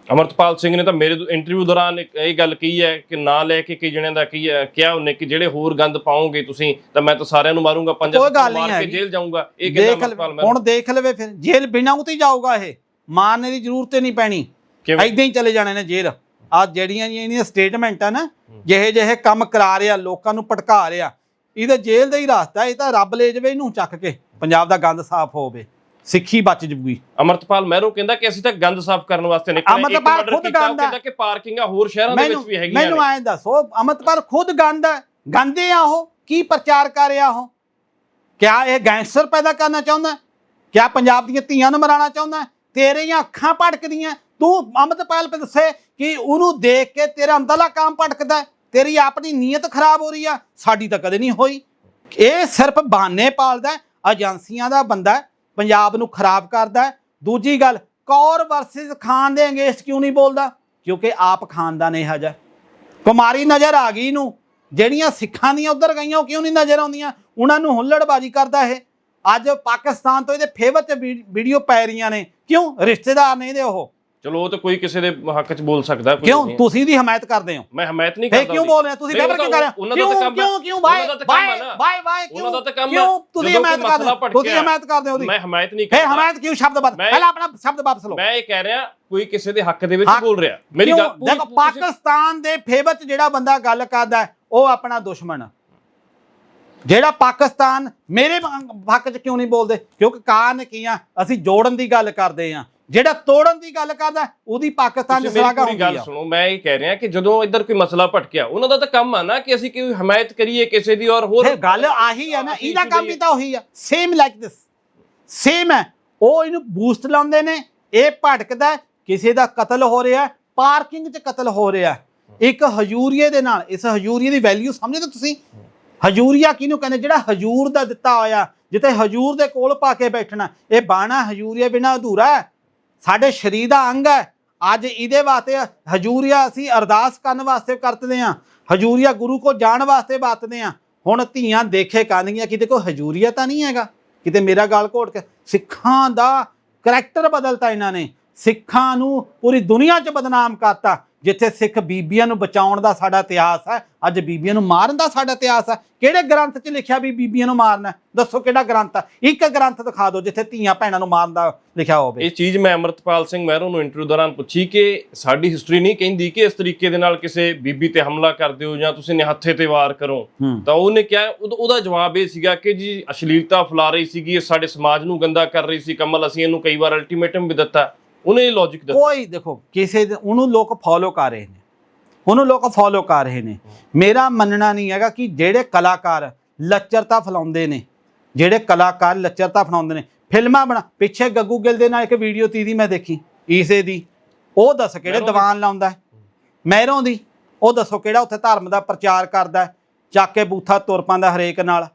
ਅਮਰਤਪਾਲ ਸਿੰਘ ਨੇ ਤਾਂ ਮੇਰੇ ਇੰਟਰਵਿਊ ਦੌਰਾਨ ਇਹ ਗੱਲ ਕਹੀ ਹੈ ਕਿ ਨਾਂ ਲੈ ਕੇ ਕਈ ਜਣਿਆਂ ਦਾ ਕੀ ਹੈ ਕਿਹਾ ਉਹਨੇ ਕਿ ਜਿਹੜੇ ਹੋਰ ਗੰਦ ਪਾਓਗੇ ਤੁਸੀਂ ਤਾਂ ਮੈਂ ਤਾਂ ਸਾਰਿਆਂ ਨੂੰ ਮਾਰੂੰਗਾ ਪੰਜਾ ਮਾਰ ਕੇ। ਜੇਲ੍ਹ ਜਾਊਂਗਾ। ਇਹ ਕਹਿੰਦਾ ਅਮਰਤਪਾਲ ਮੈਂ ਹੁਣ ਦੇਖ ਲਵੇ ਫਿਰ ਜੇਲ੍ਹ ਬਿਨਾਂ ਉਤੇ ਜਾਊਗਾ ਇਹ। ਮਾਰਨੇ ਦੀ ਜ਼ਰੂਰਤ ਨਹੀਂ ਪੈਣੀ। ਐਦਾਂ ਹੀ ਚਲੇ ਜਾਣੇ ਨੇ ਜੇਲ੍ਹ। ਆ ਜਿਹੜੀਆਂ ਇਹਦੀਆਂ ਸਟੇਟਮੈਂਟ ਆ ਨਾ ਜਿਹੇ ਜਿਹੇ ਕੰਮ ਕਰਾ ਰਿਹਾ ਲੋਕਾਂ ਨੂੰ ਭਟਕਾ ਰਿਹਾ ਇਹਦਾ ਜੇਲ੍ਹ ਦਾ ਹੀ ਰਸਤਾ ਇਹ ਤਾਂ ਰੱਬ ਲੈ ਜਾਵੇ ਇਹਨੂੰ ਚੱਕ ਕੇ ਪੰਜਾਬ ਦਾ ਗੰਦ ਸਾਫ਼ ਹੋਵੇ। ਸਿੱਖੀ ਬਚ ਜੂਗੀ। ਅਮਰਤਪਾਲ ਮਹਿਰੋ ਕਹਿੰਦਾ ਕਿ ਅਸੀਂ ਤਾਂ ਗੰਦ ਸਾਫ਼ ਕਰਨ ਵਾਸਤੇ ਨਿਕਲੇ ਅਮਰਤਪਾਲ ਖੁਦ ਗੰਦ ਹੈ। ਕਿ ਪਾਰਕਿੰਗਾਂ ਹੋਰ ਸ਼ਹਿਰਾਂ ਦੇ ਵਿੱਚ ਵੀ ਹੈਗੀਆਂ ਮੈਨੂੰ ਐਂ ਦੱਸੋ ਅਮਰਤਪਾਲ ਖੁਦ ਗੰਦ ਹੈ। ਗੰਦੇ ਆ ਉਹ? ਕੀ ਪ੍ਰਚਾਰ ਕਰ ਰਿਹਾ ਉਹ? ਕਿਆ ਇਹ ਗੈਂਗਸਟਰ ਪੈਦਾ ਕਰਨਾ ਚਾਹੁੰਦਾ? ਕਿਆ ਪੰਜਾਬ ਦੀਆਂ ਧੀਆਂ ਨੂੰ ਮਰਾਉਣਾ ਚਾਹੁੰਦਾ ਹੈ? ਤੇਰੀਆਂ ਅੱਖਾਂ ਭਟਕਦੀਆਂ। ਤੂੰ ਅਮਰਤਪਾਲ ਪੇ ਦੱਸੇ ਕਿ ਉਹਨੂੰ ਦੇਖ ਕੇ ਤੇਰਾ ਅੰਦਰਲਾ ਕੰਮ ਭਟਕਦਾ ਤੇਰੀ ਆਪਣੀ ਨੀਅਤ ਖਰਾਬ ਹੋ ਰਹੀ ਆ। ਸਾਡੀ ਤਾਂ ਕਦੇ ਨਹੀਂ ਹੋਈ। ਇਹ ਸਿਰਫ ਬਹਾਨੇ ਪਾਲਦਾ ਏਜੰਸੀਆਂ ਦਾ ਬੰਦਾ ਪੰਜਾਬ ਨੂੰ ਖਰਾਬ ਕਰਦਾ ਦੂਜੀ ਗੱਲ, ਕੌਰ ਵਰਸਸ ਖਾਨ ਦੇ ਅਗੇਂਸਟ ਕਿਉਂ ਨਹੀਂ ਬੋਲਦਾ? ਕਿਉਂਕਿ ਆਪ ਖਾਨਦਾਨ ਇਹ ਹਜਾ ਕੁਮਾਰੀ ਨਜ਼ਰ ਆ ਗਈ ਇਹਨੂੰ। ਜਿਹੜੀਆਂ ਸਿੱਖਾਂ ਦੀਆਂ ਉਧਰ ਗਈਆਂ, ਉਹ ਕਿਉਂ ਨਹੀਂ ਨਜ਼ਰ ਆਉਂਦੀਆਂ? ਉਹਨਾਂ ਨੂੰ ਹੁੱਲੜਬਾਜੀ ਕਰਦਾ ਇਹ। ਅੱਜ ਪਾਕਿਸਤਾਨ ਤੋਂ ਇਹਦੇ ਫੇਵਰ ਚ ਵੀ- ਵੀਡੀਓ ਪੈ ਰਹੀਆਂ ਨੇ। ਕਿਉਂ? ਰਿਸ਼ਤੇਦਾਰ ਨੇ ਇਹਦੇ ਉਹ। ਚਲੋ ਉਹ ਤਾਂ ਕੋਈ ਕਿਸੇ ਦੇ ਹੱਕ 'ਚ ਬੋਲ ਸਕਦਾ ਕੋਈ ਕਿਉਂ? ਨਹੀਂ। ਤੁਸੀਂ ਦੀ ਹਮਾਇਤ ਕਰਦੇ ਹੋ। ਮੈਂ ਹਮਾਇਤ ਨਹੀਂ ਫੇ ਕਰਦਾ ਕਿਉਂ ਉਹਦੀ। ਬੋਲ ਰਹੇ ਹੋ? ਤੁਸੀਂ ਨਹੀਂ, ਉਹ ਕਿਉਂ ਤਾਂ- ਕਰ ਰਹੇ ਹੋ। ਉਹਨਾਂ ਦਾ ਕਿਉਂ ਤਾਂ ਕੰਮ ਕਿਉਂ ਕਿਉਂ? ਬਾਏ ਉਹਨਾਂ ਦਾ ਤਾਂ ਕੰਮ ਬਾਏ ਨਾ। ਬਾਏ ਬਾਏ ਕਿਉਂ ਉਹਨਾਂ ਦਾ ਤਾਂ ਕੰਮ ਕਿਉਂ। ਤੁਸੀਂ ਜਦੋਂ ਕੋਈ ਹਮਾਇਤ ਕਰਦੇ ਮਸਲਾ ਹੋ। ਭੜਕਿਆ, ਤੁਸੀਂ ਹਮਾਇਤ ਕਰਦੇ ਹੋ ਉਹਦੀ। ਮੈਂ ਹਮਾਇਤ ਨਹੀਂ ਫੇ ਕਰਦਾ। ਹਮਾਇਤ ਕਿਉਂ? ਸ਼ਬਦ ਬਦ ਮੈਂ- ਪਹਿਲਾਂ ਆਪਣਾ ਸ਼ਬਦ ਵਾਪਸ ਲਓ। ਮੈਂ ਇਹ ਕਹਿ ਰਿਹਾ ਕੋਈ ਕਿਸੇ ਦੇ ਹੱਕ ਦੇ ਵਿੱਚ ਹੱਕ- ਬੋਲ ਰਿਹਾ। ਮੇਰੀ ਕਿਉਂ? ਗੱਲ ਪੂਰੀ- ਦੇਖੋ ਤੁਸੀਂ- ਪਾਕਿਸਤਾਨ ਦੇ ਫੇਵਰ ਚ ਜਿਹੜਾ ਬੰਦਾ ਗੱਲ ਕਰਦਾ ਹੈ, ਉਹ ਆਪਣਾ ਦੁਸ਼ਮਣ। ਆ। ਜਿਹੜਾ ਪਾਕਿਸਤਾਨ ਮੇਰੇ ਹੱਕ ਚ ਕਿਉਂ ਨਹੀਂ ਬੋਲਦੇ? ਕਿਉਂਕਿ ਕਾਰਨ ਕੀ ਆ? ਅਸੀਂ ਜੋੜਨ ਦੀ ਗੱਲ ਕਰਦੇ ਆ। ਜਿਹੜਾ ਤੋੜਨ ਦੀ ਗੱਲ ਕਰਦਾ ਉਹਦੀ ਪਾਕਿਸਤਾਨ ਮੇਰੀ ਸਲਾਗਾ ਹੁੰਦੀ ਗੱਲ ਆ। ਸੁਣੋ ਮੈਂ ਇਹ ਕਹਿ ਰਿਹਾ ਕਿ ਜਦੋਂ ਇੱਧਰ ਕੋਈ ਮਸਲਾ ਭਟਕਿਆ ਉਹਨਾਂ ਦਾ ਤਾਂ ਕੰਮ ਆ ਨਾ ਕਿ ਅਸੀਂ ਕੋਈ ਹਮਾਇਤ ਕਰੀਏ ਕਿਸੇ ਦੀ ਔਰ ਹੋਰ ਗੱਲ ਆਹੀ ਆ ਨਾ ਇਹਦਾ ਕੰਮ ਵੀ। ਤਾਂ ਉਹੀ ਆ ਸੇਮ ਲਾਈਕ ਦਿਸ ਸੇਮ ਹੈ। ਉਹ ਇਹਨੂੰ ਬੂਸਟ ਲਾਉਂਦੇ ਨੇ ਇਹ ਭਟਕਦਾ ਹੈ, ਕਿਸੇ ਦਾ ਕਤਲ ਹੋ ਰਿਹਾ ਪਾਰਕਿੰਗ 'ਚ ਕਤਲ ਹੋ ਰਿਹਾ। ਇੱਕ ਹਜੂਰੀਏ ਦੇ ਨਾਲ ਇਸ ਹਜੂਰੀਏ ਦੀ ਵੈਲਿਊ ਸਮਝਦੇ ਤੁਸੀਂ? ਹਜੂਰੀਆ ਕਿਹਨੂੰ ਕਹਿੰਦੇ? ਜਿਹੜਾ ਹਜੂਰ ਦਾ ਦਿੱਤਾ ਹੋਇਆ ਜਿੱਥੇ ਹਜੂਰ ਦੇ ਕੋਲ ਪਾ ਕੇ ਬੈਠਣਾ ਇਹ ਬਾਣਾ ਹਜੂਰੀਏ ਬਿਨਾ ਅਧੂਰਾ ਹੈ। ਸਾਡੇ ਸਰੀਰ ਦਾ ਅੰਗ ਹੈ। ਅੱਜ ਇਹਦੇ ਵਾਸਤੇ ਹਜੂਰੀਆ ਅਸੀਂ ਅਰਦਾਸ ਕਰਨ ਵਾਸਤੇ ਕਰਤਦੇ ਹਾਂ। ਹਜੂਰੀਆ ਗੁਰੂ ਕੋ ਜਾਣ ਵਾਸਤੇ ਵਰਤਦੇ ਹਾਂ। ਹੁਣ ਧੀਆਂ ਦੇਖੇ ਕਾਨੀਆਂ ਕਿਤੇ ਕੋਈ ਹਜੂਰੀਆ ਤਾਂ ਨਹੀਂ ਹੈਗਾ। ਕਿਤੇ ਮੇਰਾ ਗਾਲ ਘੋਟ ਕੇ ਸਿੱਖਾਂ ਦਾ ਕਰੈਕਟਰ ਬਦਲਤਾ ਇਹਨਾਂ ਨੇ। ਸਿੱਖਾਂ ਨੂੰ ਪੂਰੀ ਦੁਨੀਆ 'ਚ ਬਦਨਾਮ ਕਰਤਾ। ਜਿੱਥੇ ਸਿੱਖ ਬੀਬੀਆਂ ਨੂੰ ਬਚਾਉਣ ਦਾ ਸਾਡਾ ਇਤਿਹਾਸ ਹੈ ਅੱਜ ਬੀਬੀਆਂ ਨੂੰ ਮਾਰਨ ਦਾ ਸਾਡਾ ਇਤਿਹਾਸ ਹੈ। ਕਿਹੜੇ ਗ੍ਰੰਥ 'ਚ ਲਿਖਿਆ ਵੀ ਬੀਬੀਆਂ ਨੂੰ ਮਾਰਨਾ ਹੈ? ਦੱਸੋ ਕਿਹੜਾ ਗ੍ਰੰਥ ਹੈ? ਇੱਕ ਗ੍ਰੰਥ ਦਿਖਾ ਦਿਓ ਜਿੱਥੇ ਧੀਆਂ ਭੈਣਾਂ ਨੂੰ ਮਾਰਨ ਦਾ ਲਿਖਿਆ ਹੋਵੇ। ਇਹ ਚੀਜ਼ ਮੈਂ ਅਮਰਤਪਾਲ ਸਿੰਘ ਮਹਿਰੋਂ ਨੂੰ ਇੰਟਰਵਿਊ ਦੌਰਾਨ ਪੁੱਛੀ ਕਿ ਸਾਡੀ ਹਿਸਟਰੀ ਨਹੀਂ ਕਹਿੰਦੀ ਕਿ ਇਸ ਤਰੀਕੇ ਦੇ ਨਾਲ ਕਿਸੇ ਬੀਬੀ ਤੇ ਹਮਲਾ ਕਰ ਦਿਓ ਜਾਂ ਤੁਸੀਂ ਨਿਹੱਥੇ ਤੇ ਵਾਰ ਕਰੋ। ਹੂੰ। ਤਾਂ ਉਹਨੇ ਕਿਹਾ ਉਹਦਾ- ਉਹਦਾ ਜਵਾਬ ਇਹ ਸੀਗਾ ਕਿ ਜੀ ਅਸ਼ਲੀਲਤਾ ਫੈਲਾ ਰਹੀ ਸੀਗੀ ਇਹ ਸਾਡੇ ਸਮਾਜ ਨੂੰ ਗੰਦਾ ਕਰ ਰਹੀ ਸੀ ਕਮਲ ਅਸੀਂ ਇਹਨੂੰ ਕਈ ਵਾਰ ਅਲਟੀਮੇਟਮ ਵੀ ਦਿੱਤਾ। ਉਹਨੇ ਇਹ ਲੌਜੀਕ ਦਿੱਤਾ ਕੋਈ ਦੇਖੋ ਕਿਸੇ ਦੇ- ਉਹਨੂੰ ਲੋਕ ਫੋਲੋ ਕਰ ਰਹੇ ਨੇ। ਉਹਨੂੰ ਲੋਕ ਫੋਲੋ ਕਰ ਰਹੇ ਨੇ। ਮੇਰਾ ਮੰਨਣਾ ਨਹੀਂ ਹੈਗਾ ਕਿ ਜਿਹੜੇ ਕਲਾਕਾਰ ਲੱਚਰਤਾ ਫੈਲਾਉਂਦੇ ਨੇ ਜਿਹੜੇ ਕਲਾਕਾਰ ਲੱਚਰਤਾ ਫੈਲਾਉਂਦੇ ਨੇ। ਫਿਲਮਾਂ ਬਣਾ ਪਿੱਛੇ ਗੱਗੂ ਗਿੱਲ ਦੇ ਨਾਲ ਇੱਕ ਵੀਡੀਓ ਤੀ ਦੀ ਮੈਂ ਦੇਖੀ ਈਸੇ ਦੀ। ਉਹ ਦੱਸ ਕਿਹੜੇ ਮਹਿਰੋਂ ਦੀ? ਦੀਵਾਨ ਲਾਉਂਦਾ ਹੈ? ਮਹਿਰੋਂ ਦੀ। ਉਹ ਦੱਸੋ ਕਿਹੜਾ ਉੱਥੇ ਧਰਮ ਦਾ ਪ੍ਰਚਾਰ ਕਰਦਾ ਹੈ? ਚੱਕ ਕੇ ਬੂਥਾ ਤੁਰ ਪਾਉਂਦਾ ਹਰੇਕ ਨਾਲ।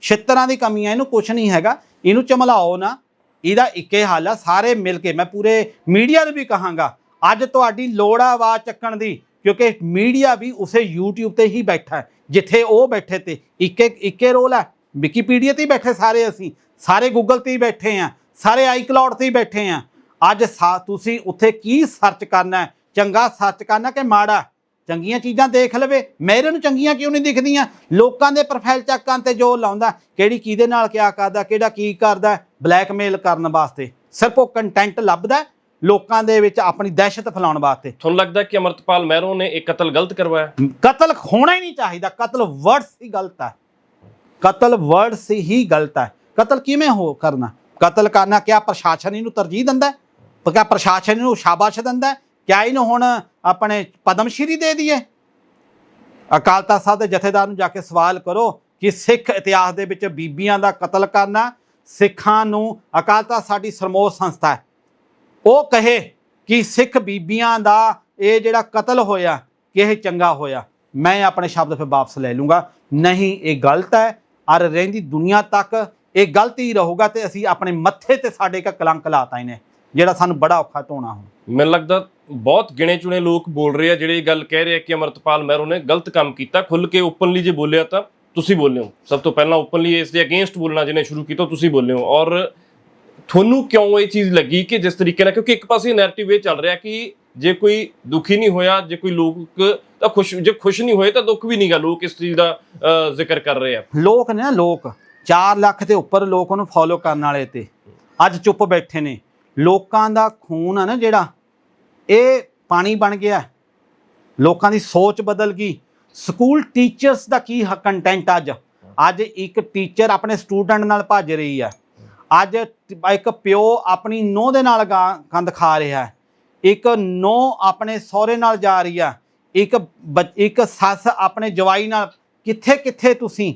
ਛਿੱਤਰਾਂ ਦੀ ਕਮੀ ਹੈ ਇਹਨੂੰ ਕੁਝ ਨਹੀਂ ਹੈਗਾ। ਇਹਨੂੰ ਚਮਲਾਓ ਨਾ। ਇਹਦਾ ਇੱਕੇ ਹੱਲ ਆ, ਸਾਰੇ ਮਿਲ ਕੇ। ਮੈਂ ਪੂਰੇ ਮੀਡੀਆ ਨੂੰ ਵੀ ਕਹਾਂਗਾ, ਅੱਜ ਤੁਹਾਡੀ ਲੋੜ ਆ ਆਵਾਜ਼ ਚੱਕਣ ਦੀ, ਕਿਉਂਕਿ ਮੀਡੀਆ ਵੀ ਉਸੇ YouTube ਤੇ ਹੀ ਬੈਠਾ ਜਿੱਥੇ ਉਹ ਬੈਠੇ ਤੇ। ਇੱਕੇ ਇੱਕੇ ਰੋਲ ਹੈ ਵਿਕੀਪੀਡੀਆ ਤੇ ਹੀ ਬੈਠੇ ਸਾਰੇ ਅਸੀਂ, ਸਾਰੇ ਗੂਗਲ ਤੇ ਹੀ ਬੈਠੇ ਆ, ਸਾਰੇ ਆਈਕਲਾਉਡ ਤੇ ਹੀ ਬੈਠੇ ਆ। ਅੱਜ ਸਾ, ਤੁਸੀਂ ਉੱਥੇ ਕੀ ਸਰਚ ਕਰਨਾ ਚੰਗਾ ਸਰਚ ਕਰਨਾ ਕਿ ਮਾੜਾ? ਚੰਗੀਆਂ ਚੀਜ਼ਾਂ ਦੇਖ ਲਵੇ। ਮੇਰੇ ਨੂੰ ਚੰਗੀਆਂ ਕਿਉਂ ਨਹੀਂ ਦਿਖਦੀਆਂ? ਲੋਕਾਂ ਦੇ ਪ੍ਰੋਫਾਈਲ ਚੱਕਾਂ ਤੇ ਜੋ ਲਾਉਂਦਾ ਕਿਹੜੀ ਕਿਹਦੇ ਨਾਲ ਕਿਆ ਕਰਦਾ ਕਿਹੜਾ ਕੀ ਕਰਦਾ ਬਲੈਕਮੇਲ ਕਰਨ ਵਾਸਤੇ। ਸਿਰਫ ਉਹ ਕੰਟੈਂਟ ਲੱਭਦਾ ਲੋਕਾਂ ਦੇ ਵਿੱਚ ਆਪਣੀ ਦਹਿਸ਼ਤ ਫੈਲਾਉਣ ਵਾਸਤੇ। ਤੁਹਾਨੂੰ ਲੱਗਦਾ ਕਿ ਅਮਰਤਪਾਲ ਮਹਿਰੋਂ ਨੇ ਇਹ ਕਤਲ ਗਲਤ ਕਰਵਾਇਆ? ਕਤਲ ਹੋਣਾ ਹੀ ਨਹੀਂ ਚਾਹੀਦਾ। ਕਤਲ ਵਰਡਸ ਹੀ ਗਲਤ ਹੈ। ਕਤਲ ਵਰਡਸ ਹੀ ਗਲਤ ਹੈ। ਕਤਲ ਕਿਵੇਂ ਹੋ ਕਰਨਾ? ਕਤਲ ਕਰਨਾ ਕਿਆ ਪ੍ਰਸ਼ਾਸਨ ਇਹਨੂੰ ਤਰਜੀਹ ਦਿੰਦਾ ਹੈ? ਕਿਆ ਪ੍ਰਸ਼ਾਸਨ ਇਹਨੂੰ ਸ਼ਾਬਾਸ਼ ਦਿੰਦਾ ਹੈ? ਕਿਆ ਇਹਨੂੰ ਹੁਣ ਆਪਣੇ ਪਦਮ ਸ਼੍ਰੀ ਦੇ ਦਈਏ? ਅਕਾਲ ਤਖਤ ਸਾਹਿਬ ਦੇ ਜਥੇਦਾਰ ਨੂੰ ਜਾ ਕੇ ਸਵਾਲ ਕਰੋ ਕਿ ਸਿੱਖ ਇਤਿਹਾਸ ਦੇ ਵਿੱਚ ਬੀਬੀਆਂ ਦਾ ਕਤਲ ਕਰਨਾ ਸਿੱਖਾਂ ਨੂੰ ਅਕਾਲ ਤਖਤ ਸਾਡੀ ਸਰਮੋਹ ਸੰਸਥਾ ਹੈ। ਉਹ ਕਹੇ ਕਿ ਸਿੱਖ ਬੀਬੀਆਂ ਦਾ ਇਹ ਜਿਹੜਾ ਕਤਲ ਹੋਇਆ, ਕਿ ਇਹ ਚੰਗਾ ਹੋਇਆ, ਮੈਂ ਆਪਣੇ ਸ਼ਬਦ ਫਿਰ ਵਾਪਸ ਲੈ ਲੂੰਗਾ। ਨਹੀਂ, ਇਹ ਗਲਤ ਹੈ। ਔਰ ਰਹਿੰਦੀ ਦੁਨੀਆ ਤੱਕ ਇਹ ਗਲਤ ਹੀ ਰਹੂਗਾ ਤੇ ਅਸੀਂ ਆਪਣੇ ਮੱਥੇ ਤੇ ਸਾਡੇ ਇੱਕ ਕਲੰਕ ਲਾਤਾ ਇਹਨੇ, ਜਿਹੜਾ ਸਾਨੂੰ ਬੜਾ ਔਖਾ ਧੋਣਾ ਹੁਣ ਮੈਨੂੰ ਲੱਗਦਾ ਬਹੁਤ ਗਿਣੇ ਚੁਣੇ ਲੋਕ ਬੋਲ ਰਹੇ ਆ, ਜਿਹੜੇ ਇਹ ਗੱਲ ਕਹਿ ਰਹੇ ਆ ਕਿ ਅਮਰਤਪਾਲ ਮਹਿਰੋ ਨੇ ਗਲਤ ਕੰਮ ਕੀਤਾ। ਖੁੱਲ ਕੇ ਓਪਨਲੀ ਜੇ ਬੋਲਿਆ ਤਾਂ ਤੁਸੀਂ ਬੋਲੇ ਹੋ ਸਭ ਤੋਂ ਪਹਿਲਾਂ ਓਪਨਲੀ ਇਸ ਦੇ ਅਗੇਂਸਟ ਬੋਲਣਾ ਜਿਹਨੇ ਸ਼ੁਰੂ ਕੀਤਾ, ਤੁਸੀਂ ਬੋਲੇ ਹੋ ਔਰ ਤੁਹਾਨੂੰ ਕਿਉਂ ਇਹ ਚੀਜ਼ ਲੱਗੀ ਕਿ ਜਿਸ ਤਰੀਕੇ ਨਾਲ, ਕਿਉਂਕਿ ਇੱਕ ਪਾਸੇ ਨੈਰੇਟਿਵ ਇਹ ਚੱਲ ਰਿਹਾ ਕਿ ਜੇ ਕੋਈ ਦੁਖੀ ਨਹੀਂ ਹੋਇਆ, ਜੇ ਕੋਈ ਲੋਕ ਤਾਂ ਖੁਸ਼, ਜੇ ਖੁਸ਼ ਨਹੀਂ ਹੋਏ ਤਾਂ ਦੁੱਖ ਵੀ ਨਹੀਂਗਾ ਲੋਕ ਇਸ ਚੀਜ਼ ਦਾ ਜ਼ਿਕਰ ਕਰ ਰਹੇ ਆ। ਲੋਕ ਨੇ ਨਾ, ਲੋਕ। 4 ਲੱਖ ਦੇ ਉੱਪਰ ਲੋਕ ਉਹਨੂੰ ਫੋਲੋ ਕਰਨ ਵਾਲੇ ਤੇ। ਅੱਜ ਚੁੱਪ ਬੈਠੇ ਨੇ। ਲੋਕਾਂ ਦਾ ਖੂਨ ਆ ਨਾ ਜਿਹੜਾ ਇਹ ਪਾਣੀ ਬਣ ਗਿਆ। ਲੋਕਾਂ ਦੀ ਸੋਚ ਬਦਲ ਗਈ। ਸਕੂਲ ਟੀਚਰਸ ਦਾ ਕੀ ਕੰਟੈਂਟ ਅੱਜ? ਅੱਜ ਇੱਕ ਟੀਚਰ ਆਪਣੇ ਸਟੂਡੈਂਟ ਨਾਲ ਭੱਜ ਰਹੀ ਹੈ ਅੱਜ ਇੱਕ ਪਿਓ ਆਪਣੀ ਨੋਹ ਦੇ ਨਾਲ ਗਾ- ਗੰਦ ਖਾ ਰਿਹਾ। ਹੈ ਇੱਕ ਨੋਹ ਆਪਣੇ ਸਹੁਰੇ ਨਾਲ ਜਾ ਰਹੀ ਆ। ਇੱਕ ਬੱਚ- ਇੱਕ ਸੱਸ ਆਪਣੇ ਜਵਾਈ ਨਾਲ, ਕਿੱਥੇ ਕਿੱਥੇ ਤੁਸੀਂ?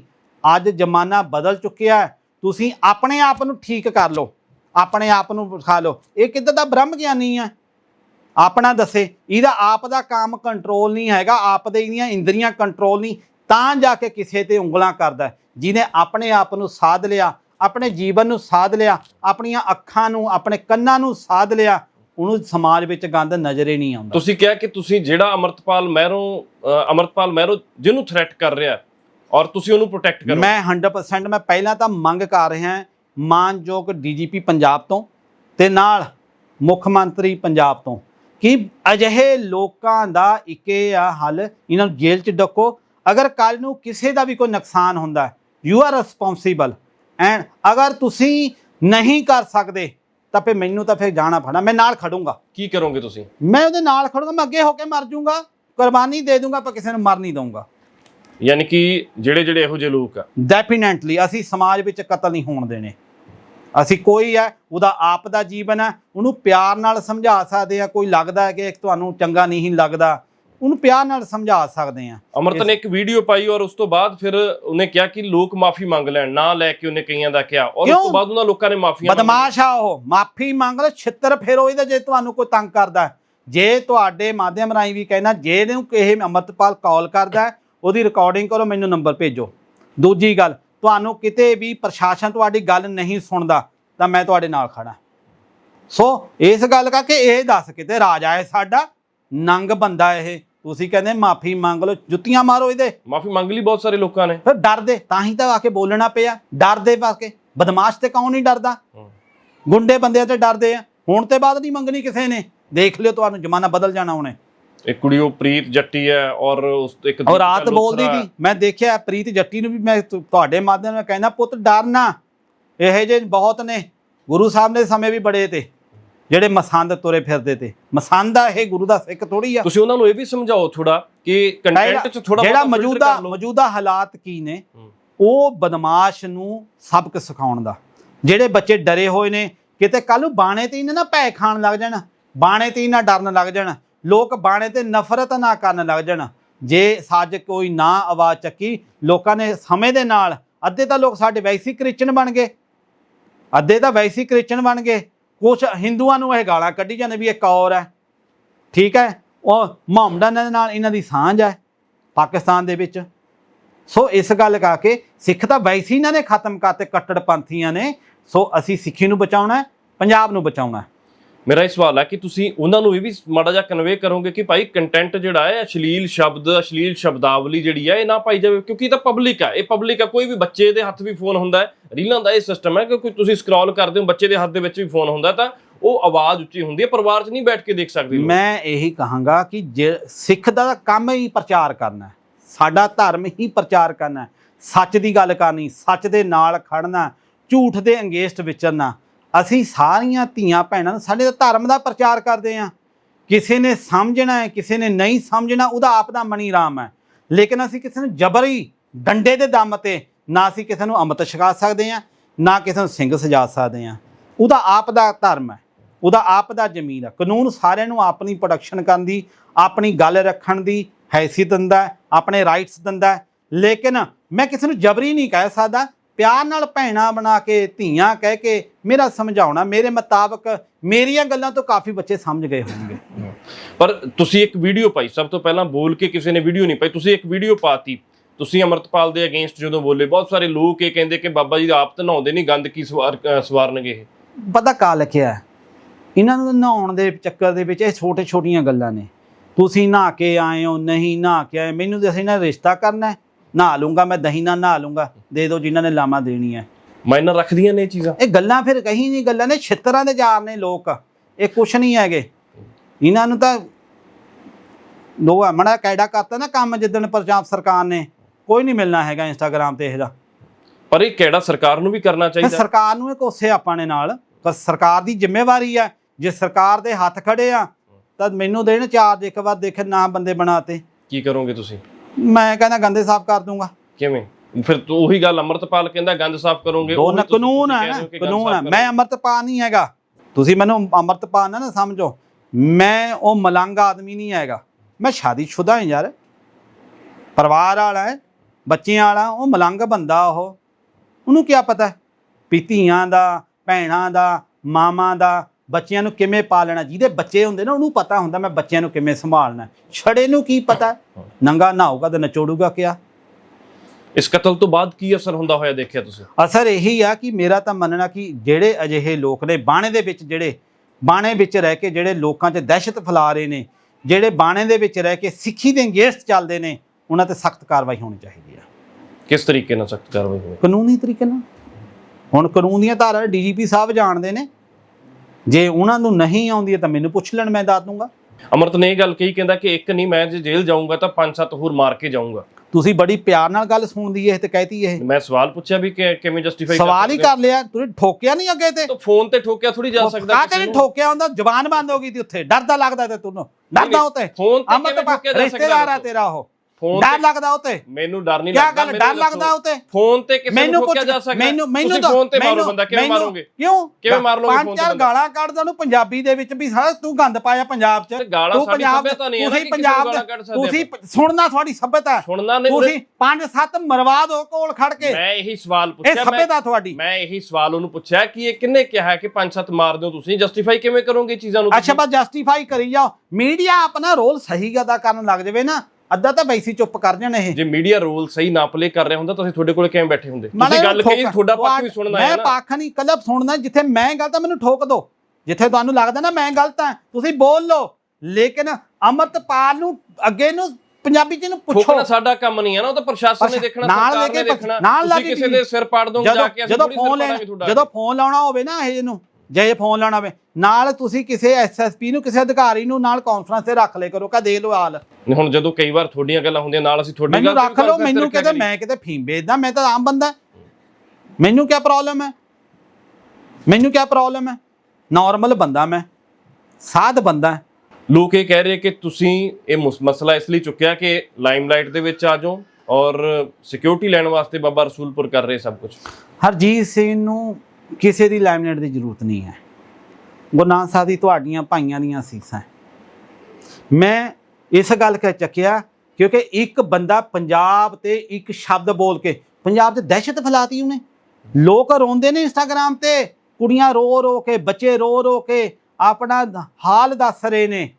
ਅੱਜ ਜ਼ਮਾਨਾ ਬਦਲ ਚੁੱਕਿਆ ਤੁਸੀਂ ਆਪਣੇ ਆਪ ਨੂੰ ਠੀਕ ਕਰ ਲਓ। ਆਪਣੇ ਆਪ ਨੂੰ ਵਿਖਾ ਲਓ। ਇਹ ਕਿੱਦਾਂ ਦਾ ਬ੍ਰਹਮ ਗਿਆਨੀ ਹੈ ਆਪਣਾ ਦੱਸੇ ਇਹਦਾ ਆਪ ਦਾ ਕੰਮ ਕੰਟਰੋਲ ਨਹੀਂ ਹੈਗਾ ਆਪ ਦੇ ਇਹਦੀਆਂ ਇੰਦਰੀਆਂ ਕੰਟਰੋਲ ਨਹੀਂ ਤਾਂ ਜਾ ਕੇ ਕਿਸੇ ਤੇ ਉਂਗਲਾਂ ਕਰਦਾ। ਜਿਹਨੇ ਆਪਣੇ ਆਪ ਨੂੰ ਸਾਧ ਲਿਆ ਆਪਣੇ ਜੀਵਨ ਨੂੰ ਸਾਧ ਲਿਆ ਆਪਣੀਆਂ ਅੱਖਾਂ ਨੂੰ ਆਪਣੇ ਕੰਨਾਂ ਨੂੰ ਸਾਧ ਲਿਆ ਉਹਨੂੰ ਸਮਾਜ ਵਿੱਚ ਗੰਦ ਨਜ਼ਰ ਹੀ ਨਹੀਂ ਆਉਂਦਾ। ਤੁਸੀਂ ਕਿਹਾ ਕਿ ਤੁਸੀਂ ਜਿਹੜਾ ਅਮਰਤਪਾਲ ਮਹਿਰੋਂ ਅਮਰਤਪਾਲ ਮਹਿਰੋਂ ਜਿਹਨੂੰ ਥ੍ਰੈਟ ਕਰ ਰਿਹਾ ਔਰ ਤੁਸੀਂ ਉਹਨੂੰ ਪ੍ਰੋਟੈਕਟ ਕਰੋ। ਮੈਂ 100% ਮੈਂ ਪਹਿਲਾਂ ਤਾਂ ਮੰਗ ਕਰ ਰਿਹਾ ਮਾਨਯੋਗ ਡੀਜੀਪੀ ਪੰਜਾਬ ਤੋਂ ਤੇ ਨਾਲ ਮੁੱਖ ਮੰਤਰੀ ਪੰਜਾਬ ਤੋਂ। ਕਿ ਅਜਿਹੇ ਲੋਕਾਂ ਦਾ ਇੱਕੇ ਆ ਹੱਲ ਇਹਨਾਂ ਨੂੰ ਜੇਲ੍ਹ 'ਚ ਡੱਕੋ। ਅਗਰ ਕੱਲ ਨੂੰ ਕਿਸੇ ਦਾ ਵੀ ਕੋਈ ਨੁਕਸਾਨ ਹੁੰਦਾ ਯੂ ਆਰ ਰਿਸਪੌਂਸੀਬਲ ਐਂਡ ਅਗਰ ਤੁਸੀਂ ਨਹੀਂ ਕਰ ਸਕਦੇ ਤਾਂ ਫਿਰ ਮੈਨੂੰ ਤਾਂ ਫਿਰ ਜਾਣਾ ਪੈਣਾ। ਮੈਂ ਨਾਲ ਖੜੂੰਗਾ। ਕੀ ਕਰੋਗੇ ਤੁਸੀਂ? ਮੈਂ ਉਹਦੇ ਨਾਲ ਖੜੂੰਗਾ ਮੈਂ ਅੱਗੇ ਹੋ ਕੇ ਮਰ ਜਾਊਂਗਾ ਕੁਰਬਾਨੀ ਦੇ ਦੂੰਗਾ ਪਰ ਕਿਸੇ ਨੂੰ ਮਰ ਨਹੀਂ ਦਊਂਗਾ। ਯਾਨੀ ਕਿ ਜਿਹੜੇ ਜਿਹੜੇ ਇਹੋ ਜਿਹੇ ਲੋਕ ਆ। ਡੈਫੀਨੈਂਟਲੀ ਅਸੀਂ ਸਮਾਜ ਵਿੱਚ ਕਤਲ ਨਹੀਂ ਹੋਣ ਦੇਣੇ। ਅਸੀਂ ਕੋਈ ਹੈ ਉਹਦਾ ਆਪ ਦਾ ਜੀਵਨ ਹੈ ਉਹਨੂੰ ਪਿਆਰ ਨਾਲ ਸਮਝਾ ਸਕਦੇ ਆ ਕੋਈ ਲੱਗਦਾ ਹੈ ਕਿ ਤੁਹਾਨੂੰ ਚੰਗਾ ਨਹੀਂ ਲੱਗਦਾ ਉਹਨੂੰ ਪਿਆਰ ਨਾਲ ਸਮਝਾ ਸਕਦੇ ਆ ਅਮਰਤ ਨੇ ਇੱਕ ਵੀਡੀਓ ਪਾਈ ਔਰ ਉਸ ਤੋਂ ਬਾਅਦ ਫਿਰ ਉਹਨੇ ਕਿਹਾ ਕਿ ਲੋਕ ਮਾਫੀ ਮੰਗ ਲੈਣ ਨਾ ਲੈ ਕੇ ਉਹਨੇ ਕਈਆਂ ਦਾ ਕਿਹਾ ਔਰ ਉਸ? ਤੋਂ ਬਾਅਦ ਉਹਨਾਂ ਲੋਕਾਂ ਨੇ ਮਾਫੀਆਂ ਬਦਮਾਸ਼ ਆ ਉਹ ਮਾਫੀ ਮੰਗ ਲੈ ਛਿੱਤਰ ਫੇਰੋ ਇਹਦੇ ਜੇ ਤੁਹਾਨੂੰ ਕੋਈ ਤੰਗ ਕਰਦਾ। ਜੇ ਤੁਹਾਡੇ ਮਾਧਿਅਮ ਰਾਹੀਂ ਵੀ ਕਹਿਣਾ ਜੇ ਇਹਨੂੰ ਕਿਸੇ ਅਮਰਤਪਾਲ ਕਾਲ ਕਰਦਾ ਉਹਦੀ ਰਿਕਾਰਡਿੰਗ ਕਰੋ ਮੈਨੂੰ ਨੰਬਰ ਭੇਜੋ ਦੂਜੀ ਗੱਲ ਤੁਹਾਨੂੰ ਕਿਤੇ ਵੀ ਪ੍ਰਸ਼ਾਸਨ ਤੁਹਾਡੀ ਗੱਲ ਨਹੀਂ ਸੁਣਦਾ ਤਾਂ ਮੈਂ ਤੁਹਾਡੇ ਨਾਲ ਖੜਾ ਸੋ ਇਸ ਗੱਲ ਕਰਕੇ ਇਹ ਦੱਸ ਕਿਤੇ ਰਾਜਾ ਹੈ ਸਾਡਾ ਨੰਗ ਬੰਦਾ ਇਹ। ਤੁਸੀਂ ਕਹਿੰਦੇ ਮਾਫੀ ਮੰਗ ਲਓ ਜੁੱਤੀਆਂ ਮਾਰੋ ਇਹਦੇ। ਮਾਫੀ ਮੰਗ ਲਈ ਬਹੁਤ ਸਾਰੇ ਲੋਕਾਂ ਨੇ। ਫਿਰ ਡਰਦੇ ਤਾਂ ਹੀ ਤਾਂ ਆ ਕੇ ਬੋਲਣਾ ਪਿਆ। ਡਰਦੇ ਪਾ ਕੇ। ਬਦਮਾਸ਼ ਤੇ ਕੌਣ ਨਹੀਂ ਡਰਦਾ। ਗੁੰਡੇ ਬੰਦਿਆਂ ਤੇ ਡਰਦੇ ਆ। ਹੁਣ ਤੇ ਬਾਅਦ ਨਹੀਂ ਮੰਗਣੀ ਕਿਸੇ ਨੇ। ਦੇਖ ਲਿਓ ਤੁਹਾਨੂੰ ਜ਼ਮਾਨਾ ਬਦਲ ਜਾਣਾ ਉਹਨੇ। ਇੱਕ ਕੁੜੀ ਉਹ ਪ੍ਰੀਤ ਜੱਟੀ ਹੈ ਔਰ ਉਸ ਇੱਕ ਔਰ ਰਾਤ ਬੋਲਦੀ ਵੀ ਮੈਂ ਦੇਖਿਆ ਪ੍ਰੀਤ ਜੱਟੀ ਨੂੰ ਵੀ ਮੈਂ ਤੁਹਾਡੇ ਮਾਧਿਅਮ ਨਾਲ ਕਹਿੰਦਾ ਪੁੱਤ ਡਰਨਾ ਇਹੋ ਜਿਹੇ ਬਹੁਤ ਨੇ। ਗੁਰੂ ਸਾਹਿਬ ਦੇ ਸਮੇਂ ਵੀ ਬੜੇ ਤੇ ਜਿਹੜੇ ਮਸੰਦ ਤੁਰੇ ਫਿਰਦੇ ਤੇ। ਮਸੰਦ ਆ ਇਹ ਗੁਰੂ ਦਾ ਸਿੱਖ ਥੋੜੀ ਆ। ਤੁਸੀਂ ਉਹਨਾਂ ਨੂੰ ਇਹ ਵੀ ਸਮਝਾਓ ਥੋੜਾ ਕਿ ਕੰਟੈਂਟ 'ਚ ਥੋੜਾ ਜਿਹੜਾ ਮੌਜੂਦਾ। ਮੌਜੂਦਾ ਹਾਲਾਤ ਕੀ ਨੇ। ਉਹ ਬਦਮਾਸ਼ ਨੂੰ ਸਬਕ ਸਿਖਾਉਣ ਦਾ। ਜਿਹੜੇ ਬੱਚੇ ਡਰੇ ਹੋਏ ਨੇ ਕਿਤੇ ਕੱਲ ਨੂੰ ਬਾਣੇ ਤੇ ਇਹਨਾਂ ਨਾ ਭੈ ਖਾਣ ਲੱਗ ਜਾਣ ਬਾਣੇ ਤੇ ਇਹਨਾਂ ਡਰਨ ਲੱਗ ਜਾਣ। ਲੋਕ ਬਾਣੇ ਤੇ ਨਫ਼ਰਤ ਨਾ ਕਰਨ ਲੱਗ ਜਾਣ। ਜੇ ਸੱਜ ਕੋਈ ਨਾ ਆਵਾਜ਼ ਚੱਕੀ, ਲੋਕਾਂ ਨੇ ਸਮੇਂ ਦੇ ਨਾਲ ਅੱਧੇ ਤਾਂ ਲੋਕ ਸਾਡੇ ਵੈਸੀ ਕ੍ਰਿਸਚਨ ਬਣ ਗਏ। ਅੱਧੇ ਤਾਂ ਵੈਸੀ ਕ੍ਰਿਸਚਨ ਬਣ ਗਏ। ਕੁਝ ਹਿੰਦੂਆਂ ਨੂੰ ਇਹ ਗਾਲਾਂ ਕੱਢੀ ਜਾਂਦੇ ਵੀ ਇਹ ਕੌਰ ਹੈ। ਠੀਕ ਹੈ? ਉਹ ਮੁਹੰਮਦਾਂ ਦੇ ਨਾਲ ਇਹਨਾਂ ਦੀ ਸਾਂਝ ਹੈ ਪਾਕਿਸਤਾਨ ਦੇ ਵਿੱਚ। ਸੋ ਇਸ ਗੱਲ ਕਰਕੇ ਸਿੱਖ ਤਾਂ ਵੈਸੇ ਇਹਨਾਂ ਨੇ ਖਤਮ ਕਰਤੇ ਕੱਟੜ ਪੰਥੀਆਂ ਨੇ। ਸੋ ਅਸੀਂ ਸਿੱਖੀ ਨੂੰ ਬਚਾਉਣਾ ਪੰਜਾਬ ਨੂੰ ਬਚਾਉਣਾ ਮੇਰਾ ਇਹ ਸਵਾਲ ਹੈ ਕਿ ਤੁਸੀਂ ਉਹਨਾਂ ਨੂੰ ਇਹ ਵੀ ਮਾੜਾ ਜਿਹਾ ਕਨਵੇ ਕਰੋਗੇ ਕਿ ਭਾਈ ਕੰਟੈਂਟ ਜਿਹੜਾ ਹੈ, ਅਸ਼ਲੀਲ ਸ਼ਬਦ, ਅਸ਼ਲੀਲ ਸ਼ਬਦਾਵਲੀ ਜਿਹੜੀ ਹੈ, ਇਹ ਨਾ ਪਾਈ ਜਾਵੇ, ਕਿਉਂਕਿ ਇਹ ਤਾਂ ਪਬਲਿਕ ਹੈ, ਇਹ ਪਬਲਿਕ ਹੈ, ਕੋਈ ਵੀ ਬੱਚੇ ਦੇ ਹੱਥ ਵੀ ਫੋਨ ਹੁੰਦਾ ਹੈ, ਰੀਲਾਂ ਦਾ ਇਹ ਸਿਸਟਮ ਹੈ ਕਿ ਕੋਈ ਤੁਸੀਂ ਸਕਰੋਲ ਕਰਦੇ ਹੋ, ਬੱਚੇ ਦੇ ਹੱਥ ਦੇ ਵਿੱਚ ਵੀ ਫੋਨ ਹੁੰਦਾ ਤਾਂ ਉਹ ਆਵਾਜ਼ ਉੱਚੀ ਹੁੰਦੀ ਹੈ, ਪਰਿਵਾਰ 'ਚ ਨਹੀਂ ਬੈਠ ਕੇ ਦੇਖ ਸਕਦੇ ਮੈਂ ਇਹੀ ਕਹਾਂਗਾ ਕਿ ਜੇ ਸਿੱਖ ਦਾ ਕੰਮ ਹੀ ਪ੍ਰਚਾਰ ਕਰਨਾ ਹੈ, ਸਾਡਾ ਧਰਮ ਹੀ ਪ੍ਰਚਾਰ ਕਰਨਾ ਹੈ, ਸੱਚ ਦੀ ਗੱਲ ਕਰਨੀ, ਸੱਚ ਦੇ ਨਾਲ ਖੜਨਾ ਝੂਠ ਦੇ ਅੰਗੇਸਟ ਵਿਚਰਨਾ ਅਸੀਂ ਸਾਰੀਆਂ ਧੀਆਂ ਭੈਣਾਂ ਨੂੰ ਸਾਡੇ ਧਰਮ ਦਾ ਪ੍ਰਚਾਰ ਕਰਦੇ ਹਾਂ। ਕਿਸੇ ਨੇ ਸਮਝਣਾ ਹੈ, ਕਿਸੇ ਨੇ ਨਹੀਂ ਸਮਝਣਾ, ਉਹਦਾ ਆਪ ਦਾ ਮਨੀ ਰਾਮ ਹੈ। ਲੇਕਿਨ ਅਸੀਂ ਕਿਸੇ ਨੂੰ ਜ਼ਬਰੀ ਡੰਡੇ ਦੇ ਦਮ ਤੇ ਨਾ ਅਸੀਂ ਕਿਸੇ ਨੂੰ ਅੰਮ੍ਰਿਤ ਛਕਾ ਸਕਦੇ ਹਾਂ, ਨਾ ਕਿਸੇ ਨੂੰ ਸਿੰਘ ਸਜਾ ਸਕਦੇ ਹਾਂ। ਉਹਦਾ ਆਪ ਦਾ ਧਰਮ ਹੈ, ਉਹਦਾ ਆਪ ਦਾ ਜ਼ਮੀਨ ਹੈ। ਕਾਨੂੰਨ ਸਾਰਿਆਂ ਨੂੰ ਆਪਣੀ ਪ੍ਰੋਡਕਸ਼ਨ ਕਰਨ ਦੀ, ਆਪਣੀ ਗੱਲ ਰੱਖਣ ਦੀ ਹੈਸੀਅਤ ਦਿੰਦਾ ਆਪਣੇ ਰਾਈਟਸ ਦਿੰਦਾ ਲੇਕਿਨ ਮੈਂ ਕਿਸੇ ਨੂੰ ਜਬਰੀ ਨਹੀਂ ਕਹਿ ਸਕਦਾ ਪਿਆਰ ਨਾਲ ਭੈਣਾ ਬਣਾ ਕੇ ਧੀਆਂ ਕਹਿ ਕੇ ਮੇਰਾ ਸਮਝਾਉਣਾ ਮੇਰੇ ਮੁਤਾਬਕ ਮੇਰੀਆਂ ਗੱਲਾਂ ਤੋਂ ਕਾਫੀ ਬੱਚੇ ਸਮਝ ਗਏ ਹੋਣਗੇ। ਪਰ ਤੁਸੀਂ ਇੱਕ ਵੀਡੀਓ ਪਾਈ ਸਭ ਤੋਂ ਪਹਿਲਾਂ ਬੋਲ ਕੇ ਕਿਸੇ ਨੇ ਵੀਡੀਓ ਨਹੀਂ ਪਾਈ ਤੁਸੀਂ ਇੱਕ ਵੀਡੀਓ ਪਾਤੀ। ਤੁਸੀਂ ਅਮਰਤਪਾਲ ਦੇ ਅਗੇਂਸਟ ਜਦੋਂ ਬੋਲੇ ਬਹੁਤ ਸਾਰੇ ਲੋਕ ਇਹ ਕਹਿੰਦੇ ਕਿ ਬਾਬਾ ਜੀ ਆਪ ਤਾਂ ਨਹਾਉਂਦੇ ਨਹੀਂ ਗੰਦ ਕੀ ਸਵਾਰ ਸਵਾਰਨਗੇ ਇਹ। ਪਤਾ ਕਾ ਲਿਖਿਆ? ਇਹਨਾਂ ਨੂੰ ਨਹਾਉਣ ਦੇ ਚੱਕਰ ਦੇ ਵਿੱਚ ਇਹ ਛੋਟੇ ਛੋਟੀਆਂ ਗੱਲਾਂ ਨੇ। ਤੁਸੀਂ ਨਹਾ ਕੇ ਆਏ ਹੋ ਨਹੀਂ ਨਹਾ ਕੇ ਆਏ ਮੈਨੂੰ ਦੱਸ ਇਹਨਾਂ ਰਿਸ਼ਤਾ ਕਰਨਾ ਹੈ। ਨਹਾ ਲੂੰਗਾ ਮੈਂ ਦਹੀਂ ਨਾਲ ਨਹਾ ਲੂੰਗਾ ਦੇ ਦਿਓ ਜਿਨ੍ਹਾਂ ਨੇ ਲਾਮਾ ਦੇਣੀ ਹੈ ਮਾਇਨਾ ਰੱਖਦੀਆਂ ਨੇ ਇਹ ਚੀਜ਼ਾਂ। ਇਹ ਗੱਲਾਂ ਫਿਰ ਕਹੀ ਨਹੀਂ ਗੱਲਾਂ ਨੇ ਛਿੱਤਰਾਂ ਦੇ ਜਾਰ ਨੇ ਲੋਕ। ਇਹ ਕੁਛ ਨਹੀਂ ਹੈਗੇ। ਇਹਨਾਂ ਨੂੰ ਤਾਂ ਲੋ ਮੜਾ ਕਾਇਦਾ ਕਰਤਾ ਨਾ ਕੰਮ ਜਿੱਦਣ ਪੰਜਾਬ ਸਰਕਾਰ ਨੇ। ਕੋਈ ਨਹੀਂ ਮਿਲਣਾ ਹੈਗਾ ਇੰਸਟਾਗ੍ਰam ਤੇ ਇਹਦਾ ਪਰ ਇਹ ਕਿਹੜਾ ਸਰਕਾਰ ਨੂੰ ਵੀ ਕਰਨਾ ਚਾਹੀਦਾ। ਸਰਕਾਰ ਨੂੰ ਇਹ ਕੋਸੇ ਆਪਾਂ ਨੇ ਨਾਲ। ਪਰ ਸਰਕਾਰ ਦੀ ਜ਼ਿੰਮੇਵਾਰੀ ਹੈ ਜੇ ਸਰਕਾਰ ਦੇ ਹੱਥ ਖੜੇ ਆ ਤਾਂ ਮੈਨੂੰ ਦੇਣ ਚਾਰਜ ਇੱਕ ਵਾਰ ਦੇਖ ਨਾ ਬੰਦੇ ਬਣਾਤੇ ਕੀ ਕਰੋਗੇ ਤੁਸੀਂ? ਮੈਂ ਕਹਿੰਦਾ ਗੰਦੇ ਸਾਫ਼ ਕਰ ਦੂੰਗਾ। ਕਿਵੇਂ? ਫਿਰ ਤੋਂ ਉਹੀ ਗੱਲ ਅਮਰਤਪਾਲ ਕਹਿੰਦਾ ਗੰਦ ਸਾਫ਼ ਕਰੋਗੇ ਉਹੀ ਕਾਨੂੰਨ ਹੈ ਕਾਨੂੰਨ ਹੈ। ਮੈਂ ਅੰਮ੍ਰਿਤਪਾਲ ਨਹੀਂ ਹੈਗਾ। ਤੁਸੀਂ ਮੈਨੂੰ ਅੰਮ੍ਰਿਤਪਾਲ ਨਾ ਸਮਝੋ। ਮੈਂ ਉਹ ਮਲੰਗ ਆਦਮੀ ਨਹੀਂ ਹੈਗਾ। ਮੈਂ ਸ਼ਾਦੀशुदा ਹਾਂ ਯਾਰ। ਪਰਿਵਾਰ ਵਾਲਾ ਹੈ ਬੱਚਿਆਂ ਵਾਲਾ ਉਹ ਮਲੰਗ ਬੰਦਾ ਉਹ। ਉਹਨੂੰ ਕੀ ਪਤਾ ਧੀਆਂ ਦਾ ਭੈਣਾਂ ਦਾ ਮਾਵਾਂ ਦਾ ਬੱਚਿਆਂ ਨੂੰ ਕਿਵੇਂ ਪਾਲਣਾ ਜਿਹਦੇ ਬੱਚੇ ਹੁੰਦੇ ਨਾ ਉਹਨੂੰ ਪਤਾ ਹੁੰਦਾ ਮੈਂ ਬੱਚਿਆਂ ਨੂੰ ਕਿਵੇਂ ਸੰਭਾਲਣਾ। ਛੜੇ ਨੂੰ ਕੀ ਪਤਾ? ਨੰਗਾ ਨਹਾਊਗਾ ਤੇ ਨਚੋੜੂਗਾ ਕਿਆ? ਇਸ ਕਤਲ ਤੋਂ ਬਾਅਦ ਕੀ ਅਸਰ ਹੁੰਦਾ ਹੋਇਆ ਦੇਖਿਆ ਤੁਸੀਂ? ਅਸਰ ਇਹੀ ਆ ਕਿ ਮੇਰਾ ਤਾਂ ਮੰਨਣਾ ਕਿ ਜਿਹੜੇ ਅਜਿਹੇ ਲੋਕ ਨੇ ਬਾਣੇ ਦੇ ਵਿੱਚ ਜਿਹੜੇ ਬਾਣੇ ਵਿੱਚ ਰਹਿ ਕੇ ਜਿਹੜੇ ਲੋਕਾਂ 'ਚ ਦਹਿਸ਼ਤ ਫੈਲਾ ਰਹੇ ਨੇ ਜਿਹੜੇ ਬਾਣੇ ਦੇ ਵਿੱਚ ਰਹਿ ਕੇ ਸਿੱਖੀ ਦੇ ਅੰਗੇਸਟ ਚੱਲਦੇ ਨੇ ਉਹਨਾਂ ਤੇ ਸਖਤ ਕਾਰਵਾਈ ਹੋਣੀ ਚਾਹੀਦੀ ਆ। ਕਿਸ ਤਰੀਕੇ ਨਾਲ ਸਖਤ ਕਾਰਵਾਈ ਹੋਵੇ ਕਾਨੂੰਨੀ ਤਰੀਕੇ ਨਾਲ। ਹੁਣ ਕਾਨੂੰਨ ਦੀਆਂ ਧਾਰਾ ਡੀਜੀਪੀ ਸਾਹਿਬ ਜਾਣਦੇ ਨੇ ਜੇ ਉਹਨਾਂ ਨੂੰ ਨਹੀਂ ਆਉਂਦੀ ਤਾਂ ਮੈਨੂੰ ਪੁੱਛ ਲੈਣ ਮੈਂ ਦੱਸ ਦੂੰਗਾ। ਅਮਰਤ ਨੇ ਇਹ ਗੱਲ ਕਹੀ ਕਹਿੰਦਾ ਕਿ ਇੱਕ ਨਹੀਂ ਮੈਂ ਜੇ ਜੇਲ੍ਹ ਜਾਊਂਗਾ ਤਾਂ ਪੰਜ ਸੱਤ ਹੋਰ ਮਾਰ ਕੇ ਜਾਊਂਗਾ। ਤੁਸੀਂ ਬੜੀ ਪਿਆਰ ਨਾਲ ਗੱਲ ਸੁਣਦੀ ਇਹ ਤੇ ਕਹਿਤੀ ਇਹ। ਮੈਂ ਸਵਾਲ ਪੁੱਛਿਆ ਵੀ ਕਿ ਕਿਵੇਂ ਜਸਟੀਫਾਈ ਸਵਾਲ ਹੀ ਕਰ ਲਿਆ ਤੁਸੀਂ ਠੋਕਿਆ ਨਹੀਂ ਅੱਗੇ ਤੇ। ਤਾਂ ਫੋਨ ਤੇ ਠੋਕਿਆ ਥੋੜੀ ਜਾ ਸਕਦਾ ਕਾਹ ਤੇ ਠੋਕਿਆ ਹੁੰਦਾ ਜ਼ਬਾਨ ਬੰਦ ਹੋ ਗਈ ਤੇ ਉੱਥੇ ਡਰਦਾ ਲੱਗਦਾ ਤੇ ਤੈਨੂੰ। ਡਰਦਾ ਉਤੇ ਫੋਨ ਤੇ ਕਿਵੇਂ ਠੋਕਿਆ ਜਾ ਸਕਦਾ ਰਿਸ਼ਤੇਦਾਰ ਆ? ਤੇਰਾ ਉਹ। ਫੋਨ ਡਰ ਲੱਗਦਾ ਉਤੇ। ਮੈਨੂੰ ਡਰ ਨਹੀਂ ਕਿਆ ਲੱਗਦਾ ਗੱਲ ਮੈਨੂੰ ਡਰ ਲੱਗਦਾ। ਉਤੇ? ਫੋਨ ਤੇ ਕਿਸੇ ਨੂੰ ਜਾ ਸਕਦਾ? ਮੈਨੂੰ ਮੈਨੂੰ ਤੁਸੀਂ ਤਾਂ- ਫੋਨ ਤੇ ਮਾਰੋ ਬੰਦਾ ਕਿਵੇਂ ਮਾਰੋਗੇ? ਕਿਉਂ? ਕਿਵੇਂ ਮਾਰ ਪੰਜ ਫੋਨ ਤੇ ਚਾਰ? ਗਾਲਾਂ ਕੱਢਦਾ ਉਹਨੂੰ ਪੰਜਾਬੀ ਦੇ ਵਿੱਚ ਵੀ ਸਾਰਾ ਤੂੰ ਗੰਦ ਪਾਇਆ ਪੰਜਾਬ 'ਚ। ਤੇ ਗਾਲਾਂ ਪੰਜਾਬ ਤੁਸੀਂ ਪੰਜਾਬ ਗਾਲਾਂ ਤੁਸੀਂ ਸੁਣਨਾ ਤੁਹਾਡੀ ਸੱਭਿਅਤਾ। ਸੁਣਨਾ ਨਹੀਂ ਤੁਸੀਂ ਪੰਜ ਸੱਤ ਮਰਵਾ ਦੋ ਕੋਲ ਖੜ ਕੇ। ਮੈਂ ਇਹੀ ਸਵਾਲ ਇਹ ਪੁੱਛਿਆ ਮੈਂ ਸੱਭਿਅਤਾ ਤੁਹਾਡੀ। ਮੈਂ ਇਹੀ ਸਵਾਲ ਉਹਨੂੰ ਪੁੱਛਿਆ ਕਿ ਇਹ ਕਿੰਨੇ ਕਿਹਾ ਕਿ ਪੰਜ ਸੱਤ ਮਾਰ ਦਿਓ ਤੁਸੀਂ? ਜਸਟੀਫਾਈ ਕਿਵੇਂ ਕਰੋਗੇ ਚੀਜ਼ਾਂ ਨੂੰ ਅੱਛਾ ਬਸ ਜਸਟੀਫਾਈ ਕਰੀ ਜਾਓ। ਮੀਡੀਆ ਆਪਣਾ ਰੋਲ ਸਹੀ ਅਦਾ ਕਰਨ ਲੱਗ ਜਾਵੇ ਨਾ। ਅੱਧਾ ਤਾਂ ਵੈਸੀ ਚੁੱਪ ਕਰ ਜਾਣ ਇਹ। ਜੇ ਮੀਡੀਆ ਰੋਲ ਸਹੀ ਨਾ ਪਲੇ ਕਰ ਰਿਹਾ ਹੁੰਦਾ ਤਾਂ ਅਸੀਂ ਤੁਹਾਡੇ ਕੋਲ ਕਿਵੇਂ ਬੈਠੇ ਹੁੰਦੇ? ਤੁਸੀਂ ਗੱਲ ਕਹੀ ਤੁਹਾਡਾ ਪੱਖ ਵੀ ਸੁਣਨਾ ਮੈਂ ਹੈ ਨਾ। ਪੱਖ ਨਹੀਂ ਕਲਬ ਸੁਣਨਾ ਜਿੱਥੇ ਮੈਂ ਗਲਤ ਆ ਮੈਨੂੰ ਠੋਕ ਦਿਓ ਜਿੱਥੇ ਤੁਹਾਨੂੰ ਲੱਗਦਾ ਨਾ ਮੈਂ ਗਲਤ ਆ ਤੁਸੀਂ ਬੋਲ ਲਓ। ਲੇਕਿਨ ਅਮਰਤਪਾਲ ਨੂੰ ਅੱਗੇ ਨੂੰ ਪੰਜਾਬੀ ਚ ਇਹਨੂੰ ਪੁੱਛੋ। ਸਾਡਾ ਕੰਮ ਨਹੀਂ ਹੈ ਨਾ ਉਹ ਤਾਂ ਪ੍ਰਸ਼ਾਸਨ ਨੇ ਦੇਖਣਾ ਸਰਕਾਰ ਨੇ ਦੇਖਣਾ। ਨਾਲ ਲੈ ਤੁਸੀਂ ਕੇ ਕਿਸੇ ਦੇ ਸਿਰ ਪਾੜ ਦੋਗੇ ਜਾ ਕੇ ਜਦੋਂ ਫੋਨ ਜਦੋਂ ਫੋਨ ਲਾਉਣਾ ਹੋਵੇ ਨਾ ਇਹ ਨੂੰ। ਜੇ ਇਹ ਫੋਨ ਲਾਉਣਾ ਹੋਵੇ ਨਾਲ ਤੁਸੀਂ ਕਿਸੇ ਐਸਐਸਪੀ ਨੂੰ ਕਿਸੇ ਅਧਿਕਾਰੀ ਨੂੰ ਨਾਲ ਕਾਨਫਰੰਸ ਤੇ ਰੱਖ ਲੈ ਕਰੋ ਕਾ ਦੇ ਲਓ ਹਾਲ ਨਹੀਂ, ਹੁਣ ਜਦੋਂ ਕਈ ਵਾਰ ਤੁਹਾਡੀਆਂ ਗੱਲਾਂ ਹੁੰਦੀਆਂ ਨਾਲ ਅਸੀਂ ਤੁਹਾਡੀ ਗੱਲ ਰੱਖ ਲਓ ਮੈਨੂੰ ਕਰੀ। ਮੈਂ ਕਿਤੇ ਫੀਮ ਵੇਚਦਾ ਮੈਂ ਤਾਂ ਆਮ ਬੰਦਾ। ਮੈਨੂੰ ਕੀ ਪ੍ਰੋਬਲਮ ਹੈ? ਮੈਨੂੰ ਕੀ ਪ੍ਰੋਬਲਮ ਹੈ? ਨਾਰਮਲ ਬੰਦਾ ਮੈਂ ਸਾਧ ਬੰਦਾ ਲੋਕ ਇਹ ਕਹਿ ਰਹੇ ਕਿ ਤੁਸੀਂ ਇਹ ਮੁਸ- ਮਸਲਾ ਇਸ ਲਈ ਚੁੱਕਿਆ ਕਿ ਲਾਈਮਲਾਈਟ ਦੇ ਵਿੱਚ ਆ ਜਾਓ ਔਰ ਸਿਕਿਉਰਿਟੀ ਲੈਣ ਵਾਸਤੇ ਬਾਬਾ ਰਸੂਲਪੁਰ ਕਰ ਰਹੇ ਸਭ ਕੁਝ ਹਰਜੀਤ ਸਿੰਘ ਨੂੰ ਕਿਸੇ ਦੀ ਲੈਮਨੇਟ ਦੀ ਜ਼ਰੂਰਤ ਨਹੀਂ ਹੈ। ਗੁਰੂ ਨਾਨਕ ਸਾਹਿਬ ਦੀ ਤੁਹਾਡੀਆਂ ਭਾਈਆਂ ਦੀਆਂ ਅਸੀਸਾਂ ਮੈਂ ਇਸ ਗੱਲ ਕਹਿ ਚੱਕਿਆ ਕਿਉਂਕਿ ਇੱਕ ਬੰਦਾ ਪੰਜਾਬ ਤੇ ਇੱਕ ਸ਼ਬਦ ਬੋਲ ਕੇ, ਪੰਜਾਬ 'ਚ ਦਹਿਸ਼ਤ ਫੈਲਾਤੀ ਉਹਨੇ। ਲੋਕ ਰੋਂਦੇ ਨੇ ਇੰਸਟਾਗ੍ਰam ਤੇ, ਕੁੜੀਆਂ ਰੋ ਰੋ ਕੇ, ਬੱਚੇ ਰੋ ਰੋ ਕੇ, ਆਪਣਾ ਹਾਲ ਦੱਸ ਰਹੇ ਨੇ।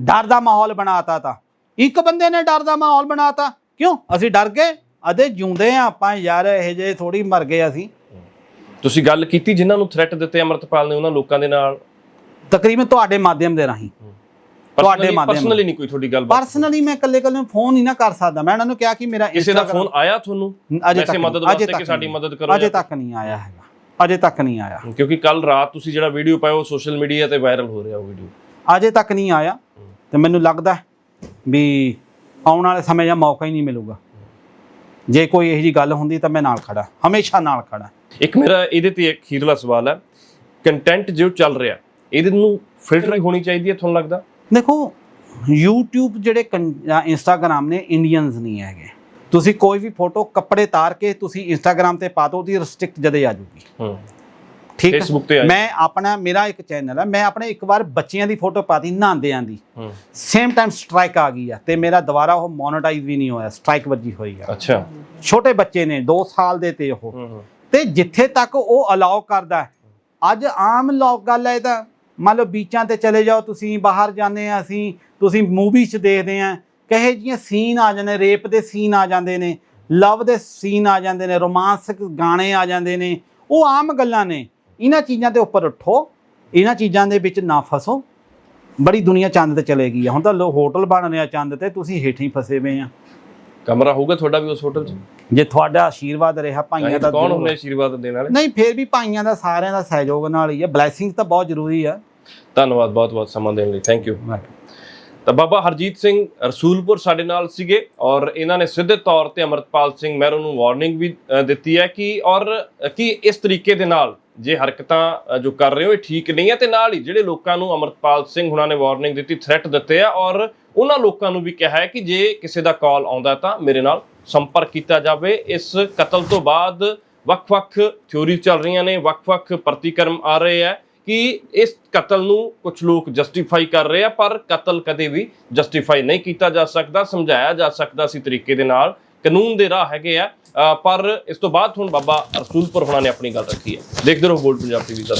ਡਰ ਦਾ ਮਾਹੌਲ ਬਣਾਤਾ ਤਾਂ। ਇੱਕ ਬੰਦੇ ਨੇ ਡਰ ਦਾ ਮਾਹੌਲ ਬਣਾਤਾ। ਕਿਉਂ? ਅਸੀਂ ਡਰ ਗਏ। ਅਦੇ ਜਿਉਂਦੇ ਆ ਆਪਾਂ ਯਾਰ, ਇਹ ਜੇ ਥੋੜੀ ਮਰ ਗਏ ਅਸੀਂ। ਤੁਸੀਂ ਗੱਲ ਕੀਤੀ ਜਿਨ੍ਹਾਂ ਨੂੰ ਥ੍ਰੈਟ ਦਿੱਤੇ ਅਮਰਤਪਾਲ ਨੇ ਉਹਨਾਂ ਲੋਕਾਂ ਦੇ ਨਾਲ? ਤਕਰੀਬਨ ਤੁਹਾਡੇ ਮਾਧਿਅਮ ਦੇ ਰਾਹੀਂ। ਤੁਹਾਡੇ ਮਾਧਿਅਮ ਪਰਸਨਲੀ ਨਹੀਂ ਕੋਈ ਤੁਹਾਡੀ ਗੱਲ ਪਰਸਨਲੀ ਮੈਂ ਇਕੱਲੇ ਇਕੱਲੇ ਫੋਨ ਨਹੀਂ ਨਾ ਕਰ ਸਕਦਾ। ਮੈਂ ਉਹਨਾਂ ਨੂੰ ਕਿਹਾ ਕਿ ਮੇਰਾ ਕਿਸੇ ਦਾ ਫੋਨ ਆਇਆ ਤੁਹਾਨੂੰ? ਅਜੇ ਵੈਸੇ ਤੱਕ ਮਦਦ ਵਾਸਤੇ ਕਿ ਸਾਡੀ। ਮਦਦ ਕਰੋ ਅਜੇ ਜਾਂ ਤੱਕ ਨਹੀਂ ਆਇਆ ਹੈਗਾ। ਅਜੇ ਤੱਕ ਨਹੀਂ ਆਇਆ। ਕਿਉਂਕਿ ਕੱਲ ਰਾਤ ਤੁਸੀਂ ਜਿਹੜਾ ਵੀਡੀਓ ਪਾਇਆ ਉਹ ਸੋਸ਼ਲ ਮੀਡੀਆ ਤੇ ਵਾਇਰਲ ਹੋ ਰਿਹਾ ਉਹ ਵੀਡੀਓ ਅਜੇ ਤੱਕ ਨਹੀਂ ਆਇਆ। ਤੇ ਮੈਨੂੰ ਲੱਗਦਾ ਹੈ ਵੀ ਆਉਣ ਵਾਲੇ ਸਮੇਂ 'ਚ ਮੌਕਾ ਹੀ ਨਹੀਂ ਮਿਲੂਗਾ। ਜੇ ਕੋਈ ਇਹੋ ਜੀ ਗੱਲ ਹੁੰਦੀ ਤਾਂ ਮੈਂ ਨਾਲ ਖੜਾ ਹਮੇਸ਼ਾ ਨਾਲ ਖੜਾ ਇੱਕ ਮੇਰਾ ਇਹਦੇ ਤੇ ਇੱਕ ਅਖੀਰਲਾ ਸਵਾਲ ਹੈ ਕੰਟੈਂਟ ਜੋ ਚੱਲ ਰਿਹਾ ਇਹਦੇ ਨੂੰ ਫਿਲਟਰਿੰਗ ਹੋਣੀ ਚਾਹੀਦੀ ਹੈ ਤੁਹਾਨੂੰ ਲੱਗਦਾ? ਦੇਖੋ YouTube ਜਿਹੜੇ Instagram ਨੇ ਇੰਡੀਅਨਸ ਨਹੀਂ ਹੈਗੇ। ਤੁਸੀਂ ਕੋਈ ਵੀ ਫੋਟੋ ਕੱਪੜੇ ਤਾਰ ਕੇ ਤੁਸੀਂ Instagram ਤੇ ਪਾ ਦਿਓ ਉਹਦੀ ਰਿਸਟ੍ਰਿਕਟ ਜਦੇ ਆ ਜੂਗੀ। ਹੂੰ। ਠੀਕ Facebook ਹੈ ਤੇ ਆਏ। ਮੈਂ ਆਪਣਾ ਮੇਰਾ ਇੱਕ ਚੈਨਲ ਹੈ ਮੈਂ ਆਪਣੇ ਇੱਕ ਵਾਰ ਬੱਚਿਆਂ ਦੀ ਫੋਟੋ ਪਾਤੀ ਨਹਾਉਂਦਿਆਂ ਦੀ। ਹੂੰ। ਸੇਮ ਟਾਈਮ ਸਟ੍ਰਾਈਕ ਆ ਗਈ ਆ ਤੇ ਮੇਰਾ ਦੁਬਾਰਾ ਉਹ ਮੋਨੇਟਾਈਜ਼ ਵੀ ਨਹੀਂ ਹੋਇਆ ਸਟ੍ਰਾਈਕ ਵੱਜੀ ਹੋਈ ਆ। ਅੱਛਾ। ਛੋਟੇ ਬੱਚੇ ਨੇ 2 ਸਾਲ ਦੇ ਤੇ ਉਹ। ਤੇ ਜਿੱਥੇ ਤੱਕ ਉਹ ਅਲਾਉ ਕਰਦਾ ਅੱਜ ਆਮ ਲੋਕ ਗੱਲ ਹੈ ਇਹ ਤਾਂ। ਮੰਨ ਲਓ ਬੀਚਾਂ ਤੇ ਚਲੇ ਜਾਓ, ਤੁਸੀਂ ਬਾਹਰ ਜਾਂਦੇ ਆ, ਅਸੀਂ, ਤੁਸੀਂ ਮੂਵੀ 'ਚ ਦੇਖਦੇ ਆ। ਕਹੇ ਜੀਆਂ ਸੀਨ ਆ ਜਾਂਦੇ ਰੇਪ ਦੇ ਸੀਨ ਆ ਜਾਂਦੇ ਨੇ ਲਵ ਦੇ ਸੀਨ ਆ ਜਾਂਦੇ ਨੇ ਰੋਮਾਂਸਕ ਗਾਣੇ ਆ ਜਾਂਦੇ ਨੇ। ਉਹ ਆਮ ਗੱਲਾਂ ਨੇ। ਇਹਨਾਂ ਚੀਜ਼ਾਂ ਦੇ ਉੱਪਰ ਉੱਠੋ। ਇਹਨਾਂ ਚੀਜ਼ਾਂ ਦੇ ਵਿੱਚ ਨਾ ਫਸੋ। ਬੜੀ ਦੁਨੀਆ ਚੰਦ ਤੇ ਚਲੇ ਗਈ ਆ। ਹੁਣ ਤਾਂ ਲੋ ਹੋਟਲ ਬਣ ਰਿਹਾ ਚੰਦ ਤੇ, ਤੁਸੀਂ ਹੇਠਾਂ ਹੀ ਫਸੇ ਹੋਏ ਆ। ਕਮਰਾ ਹੋਊਗਾ ਤੁਹਾਡਾ ਵੀ ਉਸ ਹੋਟਲ 'ਚ? ਜੇ ਤੁਹਾਡਾ ਆਸ਼ੀਰਵਾਦ ਰਿਹਾ ਭਾਈਆਂ ਦਾ ਕੌਣ। ਹੁੰਦੇ ਆਸ਼ੀਰਵਾਦ ਦੇਣ ਵਾਲੇ? ਨਹੀਂ ਫੇਰ ਵੀ ਭਾਈਆਂ ਦਾ ਸਾਰਿਆਂ ਦਾ ਸਹਿਯੋਗ ਨਾਲ ਹੀ ਹੈ ਬਲੇਸਿੰਗਸ ਤਾਂ ਬਹੁਤ ਜ਼ਰੂਰੀ ਆ। ਧੰਨਵਾਦ ਬਹੁਤ ਬਹੁਤ ਸਮਾਂ ਦੇਣ ਲਈ। ਥੈਂਕ ਯੂ ਤਾਂ ਬਾਬਾ ਹਰਜੀਤ ਸਿੰਘ ਰਸੂਲਪੁਰ ਸਾਡੇ ਨਾਲ ਸੀਗੇ ਔਰ ਇਹਨਾਂ ਨੇ ਸਿੱਧੇ ਤੌਰ ਤੇ ਅਮਰਤਪਾਲ ਸਿੰਘ ਮਹਿਰੋ ਨੂੰ ਵਾਰਨਿੰਗ ਵੀ ਦਿੱਤੀ ਹੈ ਕਿ ਔਰ ਕਿ ਇਸ ਤਰੀਕੇ ਦੇ ਨਾਲ ਜੇ ਹਰਕਤਾਂ ਜੋ ਕਰ ਰਹੇ ਹੋ ਇਹ ਠੀਕ ਨਹੀਂ ਹੈ ਤੇ ਨਾਲ ਹੀ ਜਿਹੜੇ ਲੋਕਾਂ ਨੂੰ ਅਮਰਤਪਾਲ ਸਿੰਘ ਹੁਣਾਂ ਨੇ ਵਾਰਨਿੰਗ ਦਿੱਤੀ ਥ੍ਰੈਟ ਦਿੱਤੇ ਆ ਔਰ ਉਹਨਾਂ ਲੋਕਾਂ ਨੂੰ ਵੀ ਕਿਹਾ ਹੈ ਕਿ ਜੇ ਕਿਸੇ ਦਾ ਕਾਲ ਆਉਂਦਾ ਤਾਂ ਮੇਰੇ ਨਾਲ ਸੰਪਰਕ ਕੀਤਾ ਜਾਵੇ। ਇਸ ਕਤਲ ਤੋਂ ਬਾਅਦ ਵੱਖ-ਵੱਖ ਥਿਉਰੀ ਚੱਲ ਰਹੀਆਂ ਨੇ, ਵੱਖ-ਵੱਖ ਪ੍ਰਤੀਕਰਮ ਆ ਰਹੇ ਆ ਕਿ ਇਸ ਕਤਲ ਨੂੰ ਕੁਝ ਲੋਕ ਜਸਟੀਫਾਈ ਕਰ ਰਹੇ ਆ, ਪਰ ਕਤਲ ਕਦੇ ਵੀ ਜਸਟੀਫਾਈ ਨਹੀਂ ਕੀਤਾ ਜਾ ਸਕਦਾ, ਸਮਝਾਇਆ ਜਾ ਸਕਦਾ ਸੀ ਤਰੀਕੇ ਦੇ ਨਾਲ, ਕਾਨੂੰਨ ਦੇ ਰਾਹ ਹੈਗੇ ਆ। ਪਰ ਇਸ ਤੋਂ ਬਾਅਦ ਹੁਣ ਬਾਬਾ ਰਸੂਲਪੁਰ ਹੋਣਾ ਨੇ ਆਪਣੀ ਗੱਲ ਰੱਖੀ ਹੈ। ਦੇਖਦੇ ਰਹੋ ਬੋਲਡ ਪੰਜਾਬ ਟੀਵੀ ਦਾ